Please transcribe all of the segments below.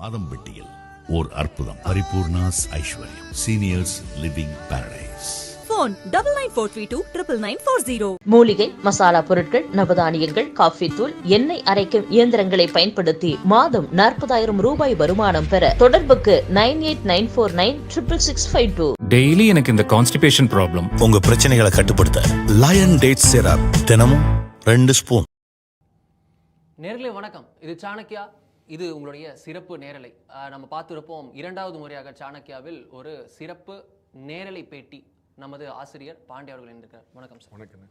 மாதம்பட்டியில் ஓர் அற்புதம். Paripoorna's Aishwaryam. Seniors living paradise phone double nine four three two triple nine four zero. மூலிகை மசாலா பொருட்கள் நவதானியங்கள் coffee தூள் எண்ணெய் அரைக்கும் இயந்திரங்களை பயன்படுத்தி மாதம் நாற்பதாயிரம் ரூபாய் வருமானம் பெற தொடர்புக்கு nine eight nine four nine triple six five two. Daily எனக்கு இந்த கான்ஸ்டிபேஷன் ப்ராப்ளம் உங்க பிரச்சனைகளை கட்டுப்படுத்த லயன் டேட் சிரப் தினமும் ரெண்டு ஸ்பூன் நேர்களே வணக்கம். இது சாணக்கியா இது உங்களுடைய சிறப்பு நேரலை. நம்ம பார்த்துருப்போம் இரண்டாவது முறையாக சாணக்கியாவில் ஒரு சிறப்பு நேரலை பேட்டி நமது ஆசிரியர் பாண்டே அவர்கள் இருந்திருக்கார் வணக்கம் சார். வணக்கம்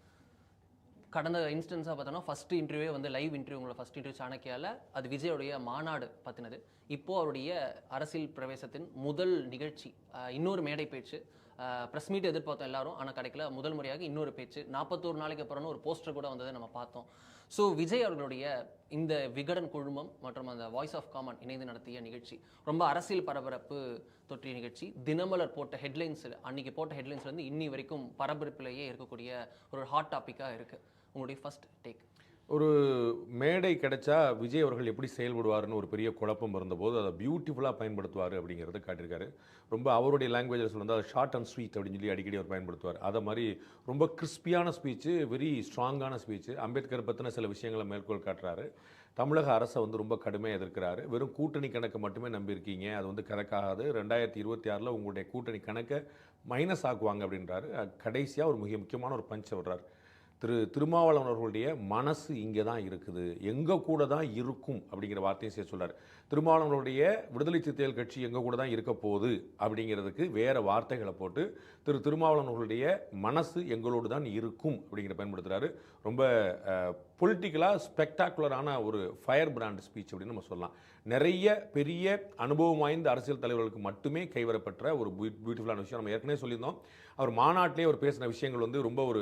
கடந்த இன்ஸ்டன்ஸாக பார்த்தோன்னா ஃபர்ஸ்ட் இன்டர்வியூவே வந்து லைவ் இன்டர்வியூ உங்களோட ஃபர்ஸ்ட் இன்டர்வியூ சாணக்கியாவில் அது விஜயோடைய மாநாடு பற்றினது இப்போ அவருடைய அரசியல் பிரவேசத்தின் முதல் நிகழ்ச்சி இன்னொரு மேடை பேச்சு ப்ரெஸ் மீட் எதிர்பார்த்தோம் எல்லாரும். ஆனால் கிடைக்கல. முதல் முறையாக இன்னொரு பேச்சு. நாற்பத்தோரு நாளைக்கு அப்புறம்னு ஒரு போஸ்டர் கூட வந்ததை நம்ம பார்த்தோம். ஸோ விஜய் அவர்களுடைய இந்த விகடன் குழுமம் மற்றும் அந்த வாய்ஸ் ஆஃப் காமன் இணைந்து நடத்திய நிகழ்ச்சி ரொம்ப அரசியல் பரபரப்பு தொற்றிய நிகழ்ச்சி தினமலர் போட்ட ஹெட்லைன்ஸ் அன்னைக்கு போட்ட ஹெட்லைன்ஸ்லேருந்து இன்னி வரைக்கும் பரபரப்பிலேயே இருக்கக்கூடிய ஒரு ஹாட் டாப்பிக்காக இருக்குது உங்களுடைய ஃபர்ஸ்ட் டேக் ஒரு மேடை கிடைச்சா விஜய் அவர்கள் எப்படி செயல்படுவார்னு ஒரு பெரிய குழப்பம் இருந்தபோது அதை பியூட்டிஃபுல்லாக பயன்படுத்துவார் அப்படிங்கிறத காட்டியிருக்காரு. ரொம்ப அவருடைய லாங்குவேஜில் சொல்லுறது அதை ஷார்ட் அண்ட் ஸ்வீட் அப்படின்னு சொல்லி அடிக்கடி அவர் பயன்படுத்துவார். அதை மாதிரி ரொம்ப கிறிஸ்பியான ஸ்பீச்சு வெரி ஸ்ட்ராங்கான ஸ்பீச்சு அம்பேத்கர் பற்றின சில விஷயங்களை மேற்கோள் காட்டுறாரு. தமிழக அரசை வந்து ரொம்ப கடுமையாக எதிர்க்கிறாரு. வெறும் கூட்டணி கணக்கை மட்டுமே நம்பியிருக்கீங்க. அது வந்து கணக்காகாது. ரெண்டாயிரத்தி இருபத்தி ஆறில் உங்களுடைய கூட்டணி கணக்கை மைனஸ் ஆக்குவாங்க அப்படின்றாரு. கடைசியாக ஒரு மிக முக்கியமான ஒரு பஞ்சை விடுறாரு திரு திருமாவளவன் அவர்களுடைய மனசு இங்கே தான் இருக்குது. எங்கள் கூட தான் இருக்கும் அப்படிங்கிற வார்த்தையும் சேர்த்து சொல்கிறார் திருமாவளவனுடைய விடுதலை சிறுத்தைகள் கட்சி எங்கள் கூட தான் இருக்க போகுது அப்படிங்கிறதுக்கு வேறு வார்த்தைகளை போட்டு திரு திருமாவளவன் அவர்களுடைய மனசு எங்களோடு தான் இருக்கும் அப்படிங்கிற பயன்படுத்துகிறாரு ரொம்ப பொலிட்டிக்கலாக ஸ்பெக்டாகுலரான ஒரு ஃபயர் பிராண்ட் ஸ்பீச் அப்படின்னு நம்ம சொல்லலாம். நிறைய பெரிய அனுபவம் வாய்ந்த அரசியல் தலைவர்களுக்கு மட்டுமே கைவரப்பெற்ற ஒரு பியூட்டிஃபுல்லான விஷயம். நம்ம ஏற்கனவே சொல்லியிருந்தோம். அவர் மாநாட்டிலே அவர் பேசின விஷயங்கள் வந்து ரொம்ப ஒரு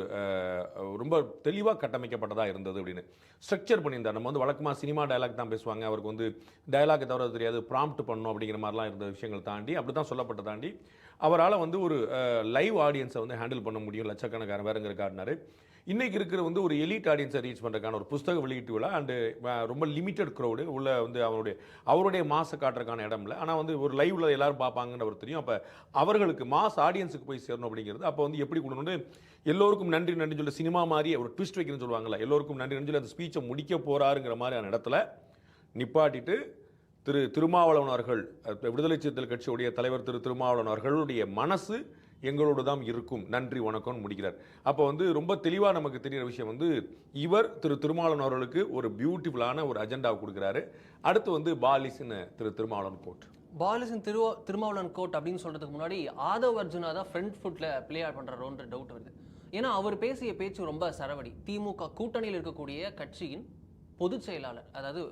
ரொம்ப தெளிவாக கட்டமைக்கப்பட்டதாக இருந்தது அப்படின்னு. ஸ்ட்ரக்சர் பண்ணியிருந்தார். நம்ம வந்து வழக்கமாக சினிமா டயலாக் தான் பேசுவாங்க. அவருக்கு வந்து டயலாக் தவிர தெரியாது. ப்ராம்ப்ட் பண்ணணும் அப்படிங்கிற மாதிரிலாம் இருந்த விஷயங்கள் தாண்டி அப்படி தான் சொல்லப்பட்ட தாண்டி அவரால் வந்து ஒரு லைவ் ஆடியன்ஸை வந்து ஹேண்டில் பண்ண முடியும். லட்சக்கணக்கான வேறுங்கிற காட்டினாரு இன்றைக்கு இருக்கிற வந்து ஒரு எலிட் ஆடியன்ஸை ரீச் பண்ணுறதுக்கான ஒரு புஸ்தக வெளியீட்டு விழா அண்டு ரொம்ப லிமிட்டட் க்ரௌடு உள்ள வந்து அவருடைய அவருடைய மாசை காட்டுறதுக்கான இடம் இல்லை ஆனால் வந்து ஒரு லைவ்ல எல்லாரும் பார்ப்பாங்கன்னு அவர் தெரியும். அப்போ அவர்களுக்கு மாஸ் ஆடியன்ஸுக்கு போய் சேரணும் அப்படிங்கிறது அப்போ வந்து எப்படி கொண்டு எல்லோருக்கும் நன்றி நன்றி சொல்லி சினிமா மாதிரி ஒரு ட்விஸ்ட் வைக்கணும்னு சொல்லுவாங்கல்ல. எல்லோருக்கும் நன்றி நன்றி அந்த ஸ்பீச்சை முடிக்க போகிறாருங்கிற மாதிரியான இடத்துல நிப்பாட்டிட்டு திரு திருமாவளவன் அவர்கள் விடுதலை சிறுத்தைகள் கட்சியுடைய தலைவர் திரு திருமாவளவன் அவர்களுடைய மனசு எங்களோடு தான் இருக்கும். நன்றி வணக்கம்னு முடிக்கிறார். அப்போ வந்து ரொம்ப தெளிவாக நமக்கு தெரிகிற விஷயம் வந்து இவர் திரு திருமாவளவன் அவர்களுக்கு ஒரு பியூட்டிஃபுல்லான ஒரு அஜெண்டாவை கொடுக்குறாரு. அடுத்து வந்து பாலிஸ்னு திரு திருமாவளவன் கோட் பாலிசன் திருவா திருமாவளவன் கோட் அப்படின்னு சொல்றதுக்கு முன்னாடி ஆதவ் அர்ஜுனா தான் ஃப்ரண்ட் ஃபுட்ல பிளே ஆட் பண்றாரோன்ற டவுட் வருது. ஏன்னா அவர் பேசிய பேச்சு ரொம்ப சரவடி. திமுக கூட்டணியில் இருக்கக்கூடிய கட்சியின் பொதுச் செயலாளர் அதாவது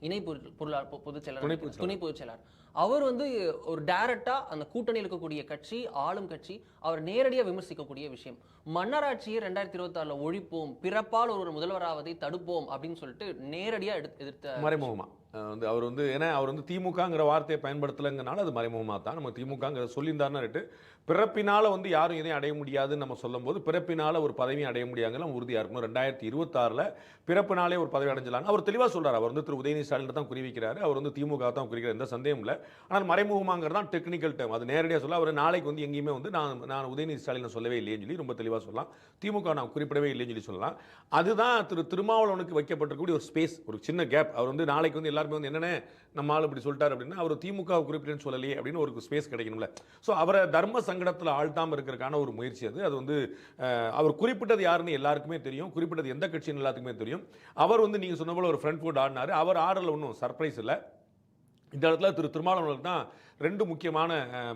இணை பொரு- பொருளாளர் பொ- பொதுச் செயலாளர் துணை பொதுச் செயலாளர். அவர் வந்து ஒரு டைரக்டா அந்த கூட்டணியில் இருக்கக்கூடிய கட்சி ஆளும் கட்சி அவர் நேரடியாக விமர்சிக்கக்கூடிய விஷயம். மன்னராட்சியை ரெண்டாயிரத்தி இருபத்தி ஆறுல ஒழிப்போம் பிறப்பால் ஒரு முதல்வராவதை தடுப்போம் அப்படின்னு சொல்லிட்டு நேரடியா எடுத்து எதிர்த்த மறைமுகமா. வந்து அவர் வந்து ஏன்னா அவர் வந்து திமுகங்கிற வார்த்தையை பயன்படுத்தலைங்கனால அது மறைமுகமாக தான். நம்ம திமுகங்கிற சொல்லியிருந்தாருன்னு பிறப்பினால் பிறப்பினால வந்து யாரும் இதையும் அடைய முடியாதுன்னு நம்ம சொல்லும்போது பிறப்பினால ஒரு பதவியும் அடைய முடியாங்கலாம் உறுதியாக இருக்கணும் ரெண்டாயிரத்தி இருபத்தாறில் பிறப்பினாலே ஒரு பதவி அடைஞ்சலாம் அவர் தெளிவாக சொல்றாரு. அவர் வந்து திரு. உதயநிதி ஸ்டாலின் தான் குறிவிக்கிறாரு. அவர் வந்து திமுக தான் குறிக்கிறார் எந்த சந்தேகம் இல்லை. ஆனால் மறைமுகமாங்கிறது தான் டெக்னிக்கல் டேம் அது நேரடியாக சொல்ல அவர் நாளைக்கு வந்து எங்கேயுமே வந்து நான் நான் உதயநிதி ஸ்டாலின் சொல்லவே இல்லைன்னு சொல்லி ரொம்ப தெளிவாக சொல்லலாம். திமுக நான் குறிப்பிடவே இல்லைன்னு சொல்லி சொல்லலாம். அதுதான் திரு திருமாவளவனுக்கு வைக்கப்பட்டிருக்கக்கூடிய ஒரு ஸ்பேஸ் ஒரு சின்ன கேப் அவர் வந்து நாளைக்கு வந்து எல்லாருமே வந்து என்னென்ன நம்ம ஆள் இப்படி சொல்லிட்டார் அப்படின்னா அவர் திமுக குறிப்பிட்டேன்னு சொல்லலையே அப்படின்னு ஒரு ஸ்பேஸ் கிடைக்கணும்ல. ஸோ அவரை தர்ம சங்கடத்தில் ஆழ்த்தாமல் இருக்கிறதுக்கான ஒரு முயற்சி அது. அது வந்து அவர் குறிப்பிட்டது யாருன்னு எல்லாருக்குமே தெரியும். குறிப்பிட்டது எந்த கட்சின்னு எல்லாத்துக்குமே தெரியும். அவர் வந்து நீங்கள் சொன்ன போல ஒரு ஃப்ரண்ட் ஃபுட் ஆடினார். அவர் ஆடல ஒன்றும் சர்ப்ரைஸ் இல்லை. இந்த இடத்துல திரு திருமாவளவனுக்கு தான் ரெண்டு முக்கியமான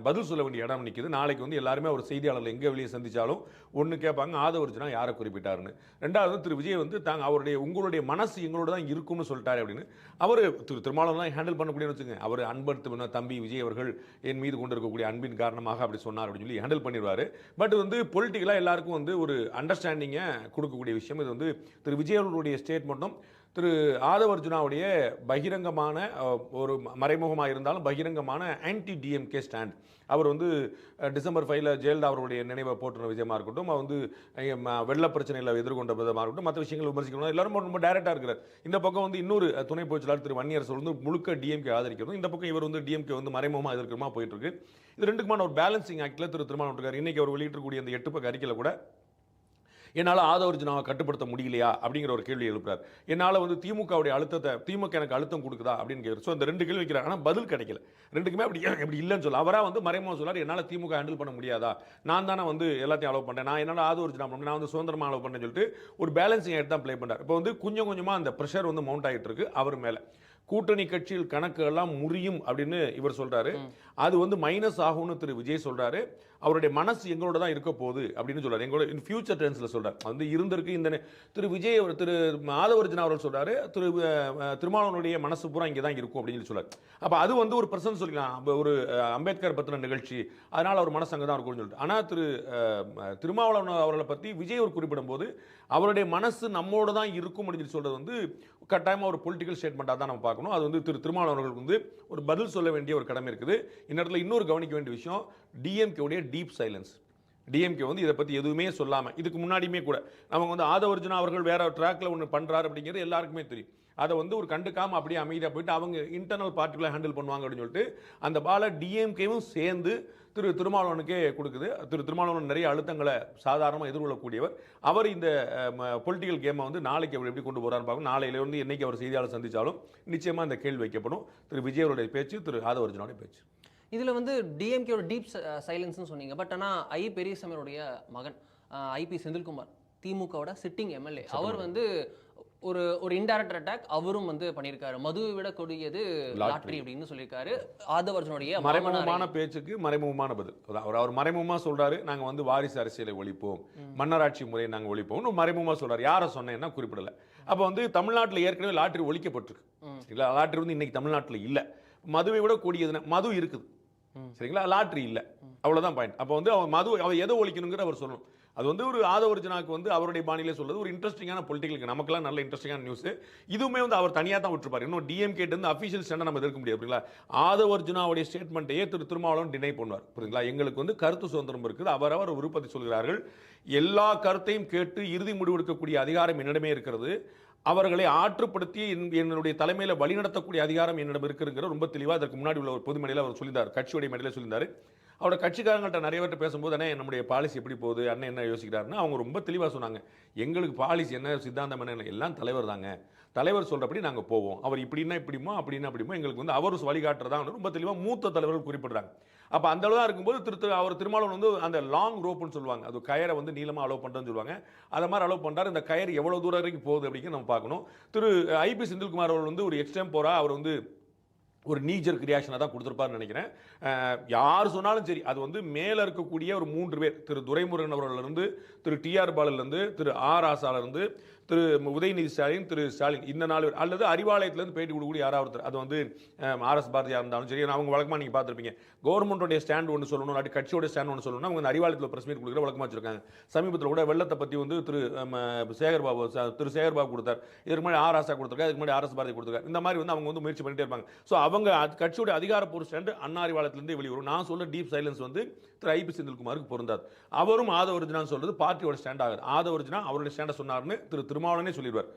பதில் சொல்ல வேண்டிய இடம் நிற்குது நாளைக்கு வந்து எல்லாருமே ஒரு செய்தியாளர்கள் எங்கே வெளியே சந்தித்தாலும் ஒன்று கேட்பாங்க ஆதவர்ஜுனா யாரை குறிப்பிட்டாருன்னு. ரெண்டாவது திரு. விஜய் வந்து தாங்க அவருடைய உங்களுடைய மனசு எங்களோட தான் இருக்கும்னு சொல்லிட்டாரு அப்படின்னு. அவர் திரு. திருமாவளவன் தான் ஹேண்டில் பண்ணக்கூடியன்னு வச்சுங்க அவர் அன்படுத்து தம்பி விஜய் அவர்கள் என் மீது கொண்டு இருக்கக்கூடிய அன்பின் காரணமாக அப்படி சொன்னார் அப்படின்னு சொல்லி ஹேண்டில் பண்ணிடுவார். பட் வந்து பொலிட்டிக்கலாக எல்லாருக்கும் வந்து ஒரு அண்டர்ஸ்டாண்டிங்கை கொடுக்கக்கூடிய விஷயம். இது வந்து திரு. விஜய் அவர்களுடைய ஸ்டேட்மெண்ட்டும் திரு ஆதவ அர்ஜுனாவுடைய பகிரங்கமான ஒரு மறைமுகமாக இருந்தாலும் பகிரங்கமான ஆன்டி டிஎம்கே ஸ்டாண்ட் அவர் வந்து டிசம்பர் ஃபைவ்ல ஜெயலலிதா அவருடைய நினைவை போட்டுன விஷயமா இருக்கட்டும் அவர் வந்து வெள்ள பிரச்சனைகளை எதிர்கொண்ட விதமாக இருக்கட்டும் மற்ற விஷயங்களை விமர்சிக்கணும். எல்லாரும் ரொம்ப டேரக்டாக இருக்கிறார். இந்த பக்கம் வந்து இன்னொரு துணை பொருளாளர் திரு வன்னியரசு வந்து முழுக்க டிஎம்கே ஆதரிக்கிறதும் இந்த பக்கம் இவர் வந்து டிஎம்கே வந்து மறைமுகமாக எதிர்க்கிறமா போயிட்டு இருக்கு. இது ரெண்டுக்குமான ஒரு பேலன்சிங் ஆக்டில் திரு திருமணம் இருக்கார். இன்னைக்கு அவர் வெளியிட்டிருக்கக்கூடிய அந்த எட்டு பக்க அறிக்கையில் கூட என்னால் ஆதவர்ஜுனாவை கட்டுப்படுத்த முடியலையா? அப்படிங்கிற ஒரு கேள்வி எழுப்புறார். என்னால் வந்து திமுகவுடைய அழுத்தத்தை திமுக எனக்கு அழுத்தம் கொடுக்குதா? அப்படின்னு கேட்குறாரு ஸோ அந்த ரெண்டு கேள்வி வைக்கிறார். ஆனால் பதில் கிடைக்கல. ரெண்டுக்குமே அப்படி அப்படி இல்லைன்னு சொல்ல அவராக வந்து மறைமுகம் சொல்லார் என்னால் திமுக ஹேண்டில் பண்ண முடியாதா? நான் தானே வந்து எல்லாத்தையும் அலோவ் பண்ணேன் நான் என்னால் ஆதவர்ஜுனா பண்ண நான் வந்து சுதந்திரமாக அலோவ் பண்ணேன்னு சொல்லிட்டு ஒரு பேலன்சிங் ஆகிட்டு தான் ப்ளே பண்ணுறார் இப்போ வந்து கொஞ்சம் கொஞ்சமாக அந்த ப்ரெஷர் வந்து மவுண்ட் ஆகிட்டு இருக்கு அவர் மேலே. கூட்டணி கட்சியில் கணக்கு எல்லாம் முறியும் அப்படின்னு இவர் சொல்றாரு. அது வந்து மைனஸ் ஆகும்னு திரு விஜய் சொல்றாரு. அவருடைய மனசு எங்களோட தான் இருக்க போகுது அப்படின்னு சொல்றாரு. எங்களோட இன் ஃபியூச்சர் டென்ஸில் சொல்கிறார் வந்து இருந்திருக்கு இந்த திரு விஜய் திரு மாதவர்ஜன் அவர்கள் சொல்றாரு திரு அஹ், திருமாவளவனுடைய மனசு பூரா இங்கே தான் இருக்கும் அப்படின்னு சொல்லி சொல்றாரு. அப்போ அது வந்து ஒரு பிரசன் சொல்லிக்கலாம். ஒரு அம்பேத்கர் பத்தின நிகழ்ச்சி அதனால் அவர் மனசு அங்கே தான் இருக்கும்னு சொல்லிட்டு. ஆனால் திரு திருமாவளவன் அவர்களை பற்றி விஜய் அவர் குறிப்பிடும்போது அவருடைய மனசு நம்மோட தான் இருக்கும் அப்படின்னு சொல்லி சொல்றது வந்து கட்டாயமாக ஒரு பொலிட்டிக்கல் ஸ்டேட்மெண்ட்டாக தான் நம்ம பார்க்கணும். அது வந்து திரு திருமாவளவர்களுக்கு வந்து ஒரு பதில் சொல்ல வேண்டிய ஒரு கடமை இருக்குது. இந்நேரத்தில் இன்னொரு கவனிக்க வேண்டிய விஷயம் டிஎம்கேவுடைய டீப் சைலன்ஸ் டிஎம்கே வந்து இதை பற்றி எதுவுமே சொல்லாமல் இதுக்கு முன்னாடியுமே கூட நமக்கு வந்து ஆதவர்ஜுனா அவர்கள் வேற ட்ராக்கில் ஒன்று பண்ணுறாரு அப்படிங்கிறது எல்லாருக்குமே தெரியும். அதை வந்து ஒரு கண்டுக்காமல் அப்படியே அமைதியாக போயிட்டு அவங்க இன்டர்னல் பார்ட்டிகளை ஹேண்டில் பண்ணுவாங்க அப்படின்னு சொல்லிட்டு அந்த பாலை டிஎம்கேவும் சேர்ந்து திரு திருமாவளவனுக்கே கொடுக்குது. திரு திருமாவளவன் நிறைய அழுத்தங்களை சாதாரணமாக எதிர்கொள்ளக்கூடியவர். அவர் இந்த பொலிட்டிக்கல் கேமை வந்து நாளைக்கு அவர் எப்படி கொண்டு போகிறான்னு பார்க்கணும். நாளையிலேருந்து என்றைக்கு என்னைக்கு அவர் செய்தியாளர் சந்தித்தாலும் நிச்சயமாக இந்த கேள்வி வைக்கப்படும். திரு விஜய் அவருடைய பேச்சு திரு ஆதவர்ஜுனாவுடைய பேச்சு. இதில் வந்து டிஎம்கேயோட டீப் சைலன்ஸ்னு சொன்னீங்க. பட் ஆனால் ஐ பெரியசாமியோடைய மகன் ஐபி செந்தில்குமார் திமுகவோட சிட்டிங் எம்எல்ஏ அவர் வந்து ஒரு ஒரு இன்டைரக்ட் அட்டாக் அவரும் வந்து பண்ணியிருக்காரு. மதுவை விட கொடியது லாட்ரி அப்படின்னு சொல்லியிருக்காரு. ஆதவர்ஜனுடைய மறைமுகமான பேச்சுக்கு மறைமுகமான பதில். அவர் அவர் மறைமுகமா சொல்றாரு நாங்க வந்து வாரிசு அரசியலை ஒழிப்போம். மன்னராட்சி முறையை நாங்க ஒழிப்போம்னு மறைமுகமா சொல்றாரு. யாரை சொன்னேன்னா குறிப்பிடல. அப்ப வந்து தமிழ்நாட்டுல ஏற்கனவே லாட்டரி ஒழிக்கப்பட்டிருக்கு. இல்ல லாட்டரி வந்து இன்னைக்கு தமிழ்நாட்டுல இல்ல. மதுவை விட கூடியதுன்னா மது இருக்குது. சரிங்களா? லாட்டரி இல்ல. அவ்வளவுதான் பாயிண்ட் அப்ப வந்து அவர் மது அவர் எதை ஒழிக்கணுங்கிற அவர் சொல்லணும். அது வந்து ஒரு ஆதவர்ஜனாக்கு வந்து அவருடைய பாணியிலே சொல்றது ஒரு இன்ட்ரெஸ்டிங்கான பொலிட்டிக்கல் நமக்கெல்லாம் நல்ல இன்ட்ரெஸ்டிங்கான நியூஸ் இதுவுமே வந்து அவர் தனியாக தான் விட்டுருப்பாரு. இன்னும் டிஎம்கே இருந்து அஃபிஷியல் ஸ்டாண்டை நம்ம எதிர்க்க முடியாது புரியுங்களா ஆதவர்ஜுனாவுடைய ஸ்டேட்மெண்ட்டையே திரு திருமாவளவன் டினை பண்ணுவார் புரியுங்களா எங்களுக்கு வந்து கருத்து சுதந்திரம் இருக்குது. அவரவர் விருப்பத்தை சொல்கிறார்கள். எல்லா கருத்தையும் கேட்டு இறுதி முடிவெடுக்கக்கூடிய அதிகாரம் என்னிடமே இருக்கிறது. அவர்களை ஆற்றுப்படுத்தி என்- என்னுடைய தலைமையில் வழிநடத்தக்கூடிய அதிகாரம் என்னிடம் இருக்குங்கிற ரொம்ப தெளிவாக அதற்கு முன்னாடி உள்ள ஒரு பொது மேடையில் அவர் சொல்லியிருந்தார். கட்சியுடைய மேடையில் சொல்லியிருந்தார். அவரோட கட்சிக்காரங்கள்ட்ட நிறைய பேர்கிட்ட பேசும்போது அண்ணே நம்முடைய பாலிசி எப்படி போகுது? அண்ணன் என்ன யோசிக்கிறாருன்னு அவங்க ரொம்ப தெளிவாக சொன்னாங்க. எங்களுக்கு பாலிசி என்ன சித்தாந்தம் என்ன எல்லாம் தலைவர் தாங்க. தலைவர் சொல்கிறபடி நாங்கள் போவோம். அவர் இப்படின்னா இப்படிமோ அப்படின்னா அப்படிமோ எங்களுக்கு வந்து அவர் வழிகாட்டுறதா ரொம்ப தெளிவாக மூத்த தலைவர்கள் குறிப்பிடுறாங்க. அப்போ அந்த அளவு தான் இருக்கும்போது திரு அவர் திருமாவளவன் வந்து அந்த லாங் ரோப்புன்னு சொல்லுவாங்க. அது கயரை வந்து நீளமாக அலோவ் பண்ணுறேன்னு சொல்லுவாங்க. அதை மாதிரி அலோவ் பண்ணுறாரு இந்த கயர் எவ்வளோ தூரம் வரைக்கும் போகுது அப்படிங்கிறது நம்ம பார்க்கணும். திரு ஐபி செந்தில்குமார் அவர்கள் வந்து ஒரு எக்ஸ்டெம் போகிறா அவர் வந்து ஒரு நீஜர் ரியாக்ஷனை தான் கொடுத்துருப்பாருன்னு நினைக்கிறேன். யார் சொன்னாலும் சரி அது வந்து மேலே இருக்கக்கூடிய ஒரு மூன்று பேர். திரு துரைமுருகன் அவர்களிருந்து திரு டிஆர் பாலிலிருந்து திரு ஆர் ஆசாலிருந்து திரு உதயநிதி ஸ்டாலின் திரு ஸ்டாலின் இந்த நாலு பேர் அல்லது அறிவாலயத்திலேருந்து பேட்டி கொடுக்கக்கூடிய யாராவது ஒருத்தர். அது வந்து ஆர்எஸ் பாரதியாக இருந்தாலும் சரி அவங்க வழக்கமாக நீங்கள் பார்த்துருப்பீங்க. கவர்மெண்ட்டோடைய ஸ்டாண்ட் ஒன்று சொல்லணும் இல்லாட்டி கட்சியோட ஸ்டாண்ட் ஒன்று சொல்லணும் அவங்க அறிவாலயத்தில் பிரஸ் மீட் கொடுக்குற வழக்கமாக வச்சிருக்காங்க. சமீபத்தில் கூட வெள்ளத்தை பற்றி வந்து திரு சேகர்பாபு திரு சேகர்பாபு கொடுத்தார். இதுக்கு முன்னாடி ஆர் ஆசா கொடுத்துருக்காரு இதுக்கு முன்னாடி ஆர்எஸ் பாரதி கொடுத்துருக்காரு. இந்த மாதிரி வந்து அவங்க வந்து முயற்சி பண்ணிட்டே இருப்பாங்க. ஸோ அவங்க கட்சியோட அதிகாரப்பூர்வ ஸ்டாண்டு அண்ணா வெளியே வரும் நான் சொல்ல டீப் சைலன்ஸ் வந்து திரு ஐபி செந்தில்குமாருக்கு பொருந்தாது. அவரும் ஆதவர்ஜினான்னு சொல்றது பார்ட்டியோட ஸ்டாண்ட் ஆகுது. ஆதவர்ஜினா அவருடைய ஸ்டாண்டை சொன்னார்னு திரு திருமாவளனே சொல்லிடுவார்.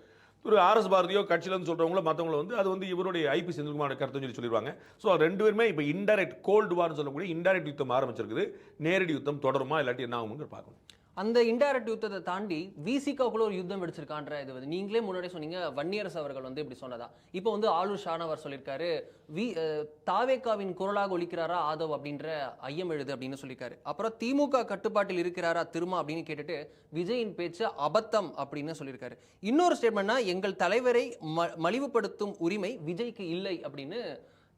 ஒரு ஆர்எஸ் பாரதியோ கட்சியிலேருந்து சொல்கிறவங்களோ மற்றவங்கள வந்து அது வந்து இவருடைய ஐபி செந்தில்குமாரோட கருத்துன்னு சொல்லி சொல்லிடுவாங்க. ஸோ ரெண்டு பேருமே இப்போ இன்டைரக்ட் கோல்டு வார்னு சொல்லக்கூடிய இன்டைரக்ட் யுத்தம் ஆரம்பிச்சிருக்குது. நேரடி யுத்தம் தொடருமா இல்லாட்டி என்ன ஆகுங்கிற பார்க்கணும். அந்த இன்டைரக்ட் யுத்தத்தை தாண்டி விசிகாவுக்குள்ள ஒரு யுத்தம் வெடிச்சிருக்கான்ற இது வந்து. நீங்களே முன்னாடி சொன்னீங்க வன்னியரசு அவர்கள் வந்து இப்படி சொன்னதா. இப்போ வந்து ஆளுர் ஷானவர் சொல்லியிருக்காரு வி தாவேக்காவின் தாவேகாவின் குரலாக ஒலிக்கிறாரா ஆதவ் அப்படின்ற ஐயம் எழுது அப்படின்னு சொல்லியிருக்காரு. அப்புறம் திமுக கட்டுப்பாட்டில் இருக்கிறாரா திருமா அப்படின்னு கேட்டுட்டு விஜயின் பேச்சு அபத்தம் அப்படின்னு சொல்லியிருக்காரு. இன்னொரு ஸ்டேட்மெண்ட்னா எங்கள் தலைவரை ம மலிவுபடுத்தும் உரிமை விஜய்க்கு இல்லை அப்படின்னு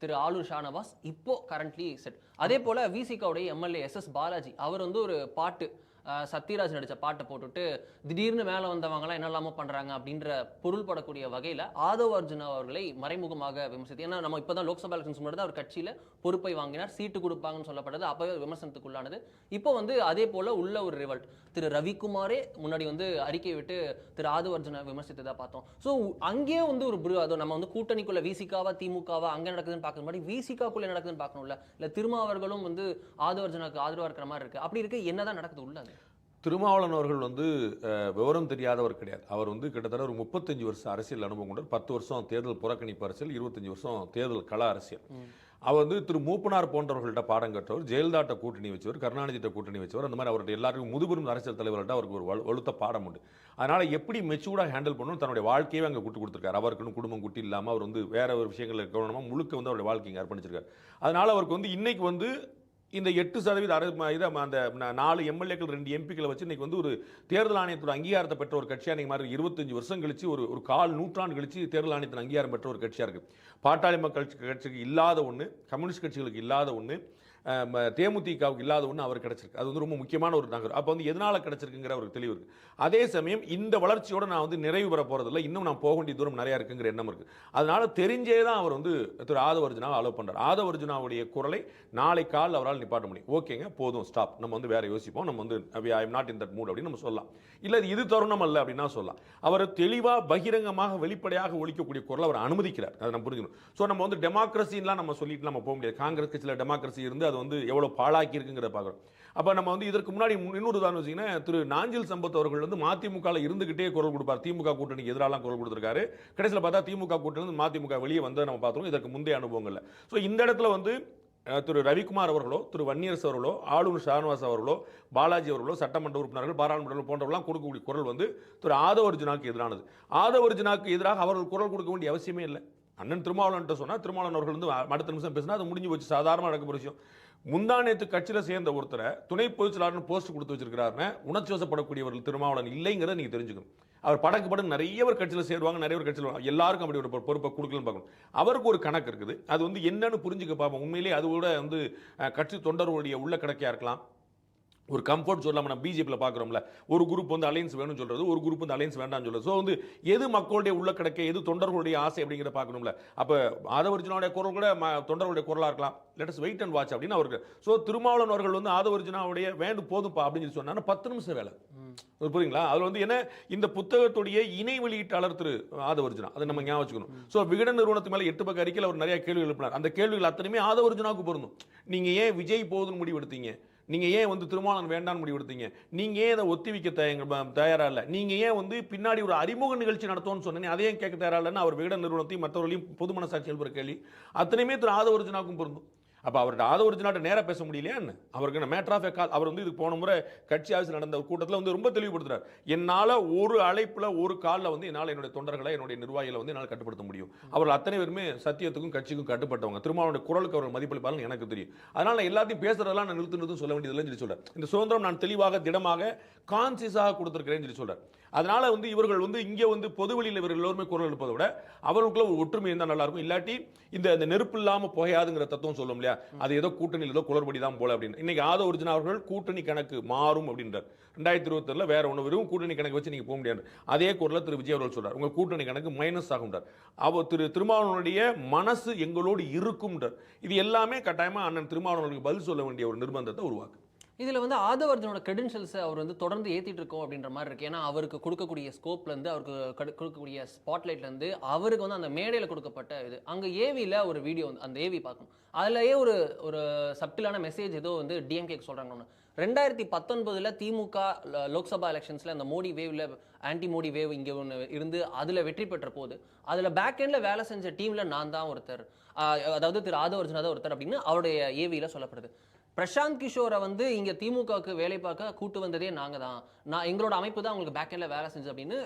திரு ஆலூர் ஷானவாஸ் இப்போ கரண்ட்லி செட் அதே போல விசிகாவுடைய M L A S S Balaji அவர் வந்து ஒரு பாட்டு சத்யராஜ் நடித்த பாட்டை போட்டுட்டு திடீர்னு மேலே வந்தவங்கலாம் என்னெல்லாமோ பண்றாங்க அப்படின்ற பொருள்படக்கூடிய வகையில் ஆதவ் அர்ஜுனா அவர்களை மறைமுகமாக விமர்சித்து ஏன்னா நம்ம இப்பதான் லோக்சபா எலெக்ஷன்ஸ் முன்னாடி தான் அவர் கட்சியில் பொறுப்பை வாங்கினார் சீட்டு கொடுப்பாங்கன்னு சொல்லப்பட்டது அப்பவே விமர்சனத்துக்குள்ளானது இப்போ வந்து அதே போல உள்ள ஒரு ரிவல்ட் திரு ரவிக்குமாரே முன்னாடி வந்து அறிக்கை விட்டு திரு ஆதவ் அர்ஜுனா விமர்சித்ததா பார்த்தோம். ஸோ அங்கேயே வந்து ஒரு புரு அது நம்ம வந்து கூட்டணிக்குள்ள விசிகாவா திமுகவா அங்கே நடக்குதுன்னு பார்க்குற மாதிரி விசிகாக்குள்ளே நடக்குதுன்னு பார்க்கணும்ல? இல்லை திருமாவர்களும் வந்து ஆதவ் அர்ஜுனாக்கு இருக்கிற மாதிரி இருக்குது அப்படி இருக்கு என்னதான் நடக்குது உள்ளது? திருமாவளவன் அவர்கள் வந்து விவரம் தெரியாதவர் கிடையாது. அவர் வந்து கிட்டத்தட்ட ஒரு முப்பத்தஞ்சு வருஷம் அரசியல் அனுபவம் கொண்டார் பத்து வருஷம் தேர்தல் புறக்கணிப்பு அரசியல் இருபத்தஞ்சு வருஷம் தேர்தல் கள அரசியல். அவர் வந்து திரு. மூப்பனார் போன்றவர்கள்ட்ட பாடம் கற்றவர் ஜெயலலிதாட்ட கூட்டணி வச்சவர் கருணாநிதிட்ட கூட்டணி வச்சவர் அந்த மாதிரி அவருடைய எல்லாருக்கும் முதுபெரும் அரசியல் தலைவர்கள்ட்ட அவருக்கு ஒரு வலு- வலுத்த பாடம் உண்டு. அதனால எப்படி மெச்சூர்டாக ஹேண்டில் பண்ணணும் தன்னுடைய வாழ்க்கையே அங்கே விட்டு கொடுத்துருக்காரு. அவருக்குன்னு குடும்பம் குட்டி இல்லாமல் அவர் வந்து வேற ஒரு விஷயங்களில் கவனமாக முழுக்க வந்து அவருடைய வாழ்க்கையை அர்ப்பணிச்சிருக்காரு. அதனால அவருக்கு வந்து இன்னைக்கு வந்து இந்த எட்டு சதவீத அரை இதை அந்த நாலு எம்எல்ஏக்கள் ரெண்டு எம்பிக்களை வச்சு இன்னைக்கு வந்து ஒரு தேர்தல் ஆணையத்தோட அங்கீகாரத்தை பெற்ற ஒரு கட்சியாக இன்னைக்கு மாதிரி இருபத்தஞ்சு வருஷம் கழிச்சு ஒரு ஒரு கால் நூற்றாண்டு கழிச்சு தேர்தல் ஆணையத்தின் அங்கீகாரம் பெற்ற ஒரு கட்சியாக இருக்குது பாட்டாளி மக்கள் கட்சி- கட்சிக்கு இல்லாத ஒன்று கம்யூனிஸ்ட் கட்சிகளுக்கு இல்லாத ஒன்று தேமுதிகவுக்கு இல்லாத ஒன்று அவர் கிடச்சிருக்கு. அது வந்து ரொம்ப முக்கியமான ஒரு நகர். அப்போ வந்து எதனால் கிடைச்சிருக்குங்கிற ஒரு தெளிவு இருக்குது அதே சமயம் இந்த வளர்ச்சியோட நான் வந்து நிறைவு பெற போகிறதில்ல இன்னும் நான் போக வேண்டிய தூரம் நிறையா இருக்குங்கிற எண்ணம் இருக்குது அதனால் தெரிஞ்சே தான் அவர் வந்து திரு ஆதவர்ஜுனாவை அலோவ் பண்ணுறார் ஆதவர்ஜுனாவுடைய குரலை நாளை கால் அவரால் நிப்பாட்ட முடியும். ஓகேங்க போதும் ஸ்டாப் நம்ம வந்து வேறு யோசிப்போம். நம்ம வந்து I am not in that mood அப்படின்னு நம்ம சொல்லலாம். இல்லை இது இது தருணம் அல்ல அப்படின்னா சொல்லலாம். அவர் தெளிவாக பகிரங்கமாக வெளிப்படையாக ஒழிக்கக்கூடிய குரல் அவர் அனுமதிக்கிறார். அதை நம்ம புரிஞ்சுக்கணும். ஸோ நம்ம வந்து டெமோக்ரஸின்லாம் நம்ம சொல்லிட்டு நம்ம போக முடியாது. காங்கிரஸ் கட்சியில் டெமோக்ரஸி இருந்து அது வந்து எவ்வளோ பாழாக்கி இருக்குங்கிறத பார்க்குறோம். அப்போ நம்ம வந்து இதற்கு முன்னாடி இன்னொரு உதாரணம் வச்சிங்கன்னா திரு நாஞ்சில் சம்பத் அவர்கள் வந்து மதிமுகவில் இருந்துகிட்டே குரல் கொடுப்பார். திமுக கூட்டணிக்கு எதிராலாம் குரல் கொடுத்துருக்காரு. கடைசியில் பார்த்தா திமுக கூட்டணி மதிமுக வெளியே வந்து நம்ம பார்த்தோம் இதற்கு முந்தைய அனுபவங்கள்ல. ஸோ இந்த இடத்துல வந்து திரு ரவிக்குமார் அவர்களோ திரு வன்னியரசு அவர்களோ ஆளுநர் ஷானவாஸ் அவர்களோ பாலாஜி அவர்களோ சட்டமன்ற உறுப்பினர்கள் பாராளுமன்ற போன்றவர்களாம் கொடுக்கக்கூடிய குரல் வந்து திரு ஆதவர்ஜுனாக்கு எதிரானது. ஆதவர்ஜுனாக்கு எதிராக அவர்கள் குரல் கொடுக்க வேண்டிய அவசியமே இல்லை. அண்ணன் திருமாவளவன்ட்ட சொன்னால் திருமாவளவன் அவர்கள் வந்து அடுத்த நிமிஷம் பேசினா அது முடிஞ்சு போச்சு சாதாரணமாக நடக்கிற விஷயம். முந்தா நேற்று கட்சியில் சேர்ந்த ஒருத்தரை துணை பொதுச்செயலாளர்னு போஸ்ட் கொடுத்து வச்சிருக்கிறாருன்னு உணர்ச்சி வசப்படக்கூடியவர்கள் திருமாவளவன் இல்லைங்கிறத நீங்கள் தெரிஞ்சுக்கணும். அவர் படக்கு படம் நிறைய கட்சியில் சேருவாங்க நிறைய கட்சியில் எல்லாருக்கும் அப்படி ஒரு பொ- பொறுப்பை கொடுக்கலன்னு பார்க்கணும். அவருக்கு ஒரு கணக்கு இருக்குது. அது வந்து என்னன்னு புரிஞ்சுக்க பார்ப்போம் உண்மையிலேயே அது கூட வந்து கட்சி தொண்டர்களுடைய உள்ள கணக்கையாக இருக்கலாம். ஒரு கம்ஃபர்ட் சொல்லாம நம்ம பிஜேபியில் பார்க்குறோம்ல ஒரு குரூப் வந்து அலைன்ஸ் வேணும்னு சொல்றது ஒரு குரூப் வந்து அலைன்ஸ் வேண்டாம்னு சொல்றது. ஸோ வந்து எது மக்களுடைய உள்ள கிடக்க எது தொண்டர்களுடைய ஆசை அப்படிங்கிறத பார்க்கணும்ல. அப்போ ஆதவர்ஜுனாவுடைய குரல் கூட ம- தொண்டர்களுடைய குரலாக இருக்கலாம். லெட்டஸ் வெயிட் அண்ட் வாட்ச் அப்படின்னு அவருக்கு. ஸோ திருமாவளவன் அவர்கள் வந்து ஆதவர்ஜுனாவுடைய வேண்டு போதும்ப்பா அப்படின்னு சொல்லி சொன்னா பத்து நிமிஷம் வேலை. புரியுங்களா அதுல வந்து என்ன? இந்த புத்தகத்துடைய இணை வெளியீட்டாளர் திரு ஆதவர்ஜுனா. அதை நம்ம ஞாபகம் வச்சுக்கணும். ஸோ விகடன் நிறுவனத்து மேல எட்டு பக்க அறிக்கையில் அவர் நிறைய கேள்வி எழுப்பினார். அந்த கேள்விகள் அத்தனையுமே ஆதவர்ஜுனாவுக்கு பொருந்தும். நீங்க ஏன் விஜய் போகுதுன்னு முடிவெடுத்தீங்க? நீங்கள் ஏன் வந்து திருமாவளவன் வேண்டாம்னு முடிவெடுத்தீங்க நீங்கள் ஏன் இதை ஒத்தி வைக்க தயாராக இல்லை? நீங்கள் ஏன் வந்து பின்னாடி ஒரு அறிமுக நிகழ்ச்சி நடத்தோன்னு சொன்னீங்க அதையும் கேட்க தயாரா இல்லைன்னு அவர் விகடன் நிறுவனத்தையும் மற்றவர்களையும் பொது மனசாட்சியில் கேள்வி. அத்தனையுமே திரு ஆதவர்ஜுனாவுக்கும் பொருந்தும். அப்போ அவர்கிட்ட ஆதவர்ஜுனாட்ட நேராக பேச முடியலையா என்ன அவருக்கு என்ன மேட்டர் ஆஃப் கால் அவர் வந்து இதுக்கு போன முறை கட்சி ஆஃபீஸில் நடந்த ஒரு கூட்டத்தில் வந்து ரொம்ப தெளிவுபடுத்துறார். என்னால் ஒரு அழைப்பில் ஒரு காலில் வந்து என்னால் என்னுடைய தொண்டர்களை என்னுடைய நிர்வாகிகளை வந்து என்னால் கட்டுப்படுத்த முடியும். அவர்கள் அத்தனை பேருமே சத்தியத்துக்கும் கட்சிக்கும் கட்டுப்பட்டவங்க. திருமாவளவனுடைய குரலுக்கு அவர்கள் மதிப்பளிப்பார்கள் எனக்கு தெரியும். அதனால் நான் எல்லாத்தையும் பேசுறதெல்லாம் நான் நிறுத்து நிறுத்தும் சொல்ல வேண்டியதில்லைன்னு சொல்லி சொல்கிறேன் இந்த சுதந்திரம் நான் தெளிவாக திடமாக கான்சியஸாக கொடுத்துருக்கிறேன்னு சொல்லி சொல்கிறேன் அதனால வந்து இவர்கள் வந்து இங்க வந்து பொதுவெளியில் இவர்கள் எல்லோருமே குரல் எழுப்பதை விட அவர்களுக்குள்ள ஒரு ஒற்றுமை இருந்தால் நல்லா இருக்கும் இல்லாட்டி இந்த இந்த நெருப்பு இல்லாம புகையாதுங்கிற தத்துவம் சொல்லும் இல்லையா? அது ஏதோ கூட்டணியில் ஏதோ குளறுபடி தான் போல அப்படின்னு. இன்னைக்கு ஆத ஒரிஜினா அவர்கள் கூட்டணி கணக்கு மாறும் அப்படின்றார். ரெண்டாயிரத்தி இருபத்தொன்னுல வேற ஒன்று வெறும் கூட்டணி கணக்கு வச்சு நீங்க போக முடியாது. அதே குரல்ல திரு விஜய் அவர்கள் சொல்றார். உங்க கூட்டணி கணக்கு மைனஸ் ஆகும்ன்றார். அவர் திரு திருமாவளவனுடைய மனசு எங்களோடு இருக்கும்ன்றார். இது எல்லாமே கட்டாயமா அண்ணன் திருமாவளவனுக்கு பதில் சொல்ல வேண்டிய ஒரு நிர்பந்தத்தை உருவாக்கு இதில் வந்து ஆதவர்தனோட கிரெடென்ஷியல்ஸை அவர் வந்து தொடர்ந்து ஏற்றிட்டு இருக்கோம் அப்படின்ற மாதிரி இருக்குது ஏன்னா அவருக்கு கொடுக்கக்கூடிய ஸ்கோப்லேருந்து அவருக்கு கொடுக்கக்கூடிய ஸ்பாட்லைட்லேருந்து அவருக்கு வந்து அந்த மேடையில் கொடுக்கப்பட்ட இது. அங்கே ஏவியில் ஒரு வீடியோ வந்து அந்த ஏவி பார்க்கணும். அதிலேயே ஒரு ஒரு சப்டிலான மெசேஜ் ஏதோ வந்து டிஎம்கேக்கு சொல்கிறாங்க ஒன்று ரெண்டாயிரத்தி பத்தொன்பதில் திமுக ல- லோக்சபா எலெக்ஷன்ஸில் அந்த மோடி வேவில் ஆன்டி மோடி வேவ் இங்கே ஒன்று இருந்து அதில் வெற்றி பெற்ற போது அதில் பேக் எண்டில் வேலை செஞ்ச டீமில் நான் தான் ஒருத்தர். அதாவது திரு ஆதவர்ஜனா தான் ஒருத்தர் அப்படின்னு அவருடைய ஏவியில் சொல்லப்படுது. பிரசாந்த் கிஷோரை வந்து இங்க திமுகவுக்கு வேலை பார்க்க கூட்டு வந்ததே நாங்கள் தான். நான் எங்களோட அமைப்பு தான் உங்களுக்கு பேக் வேலை செஞ்சு அப்படின்னு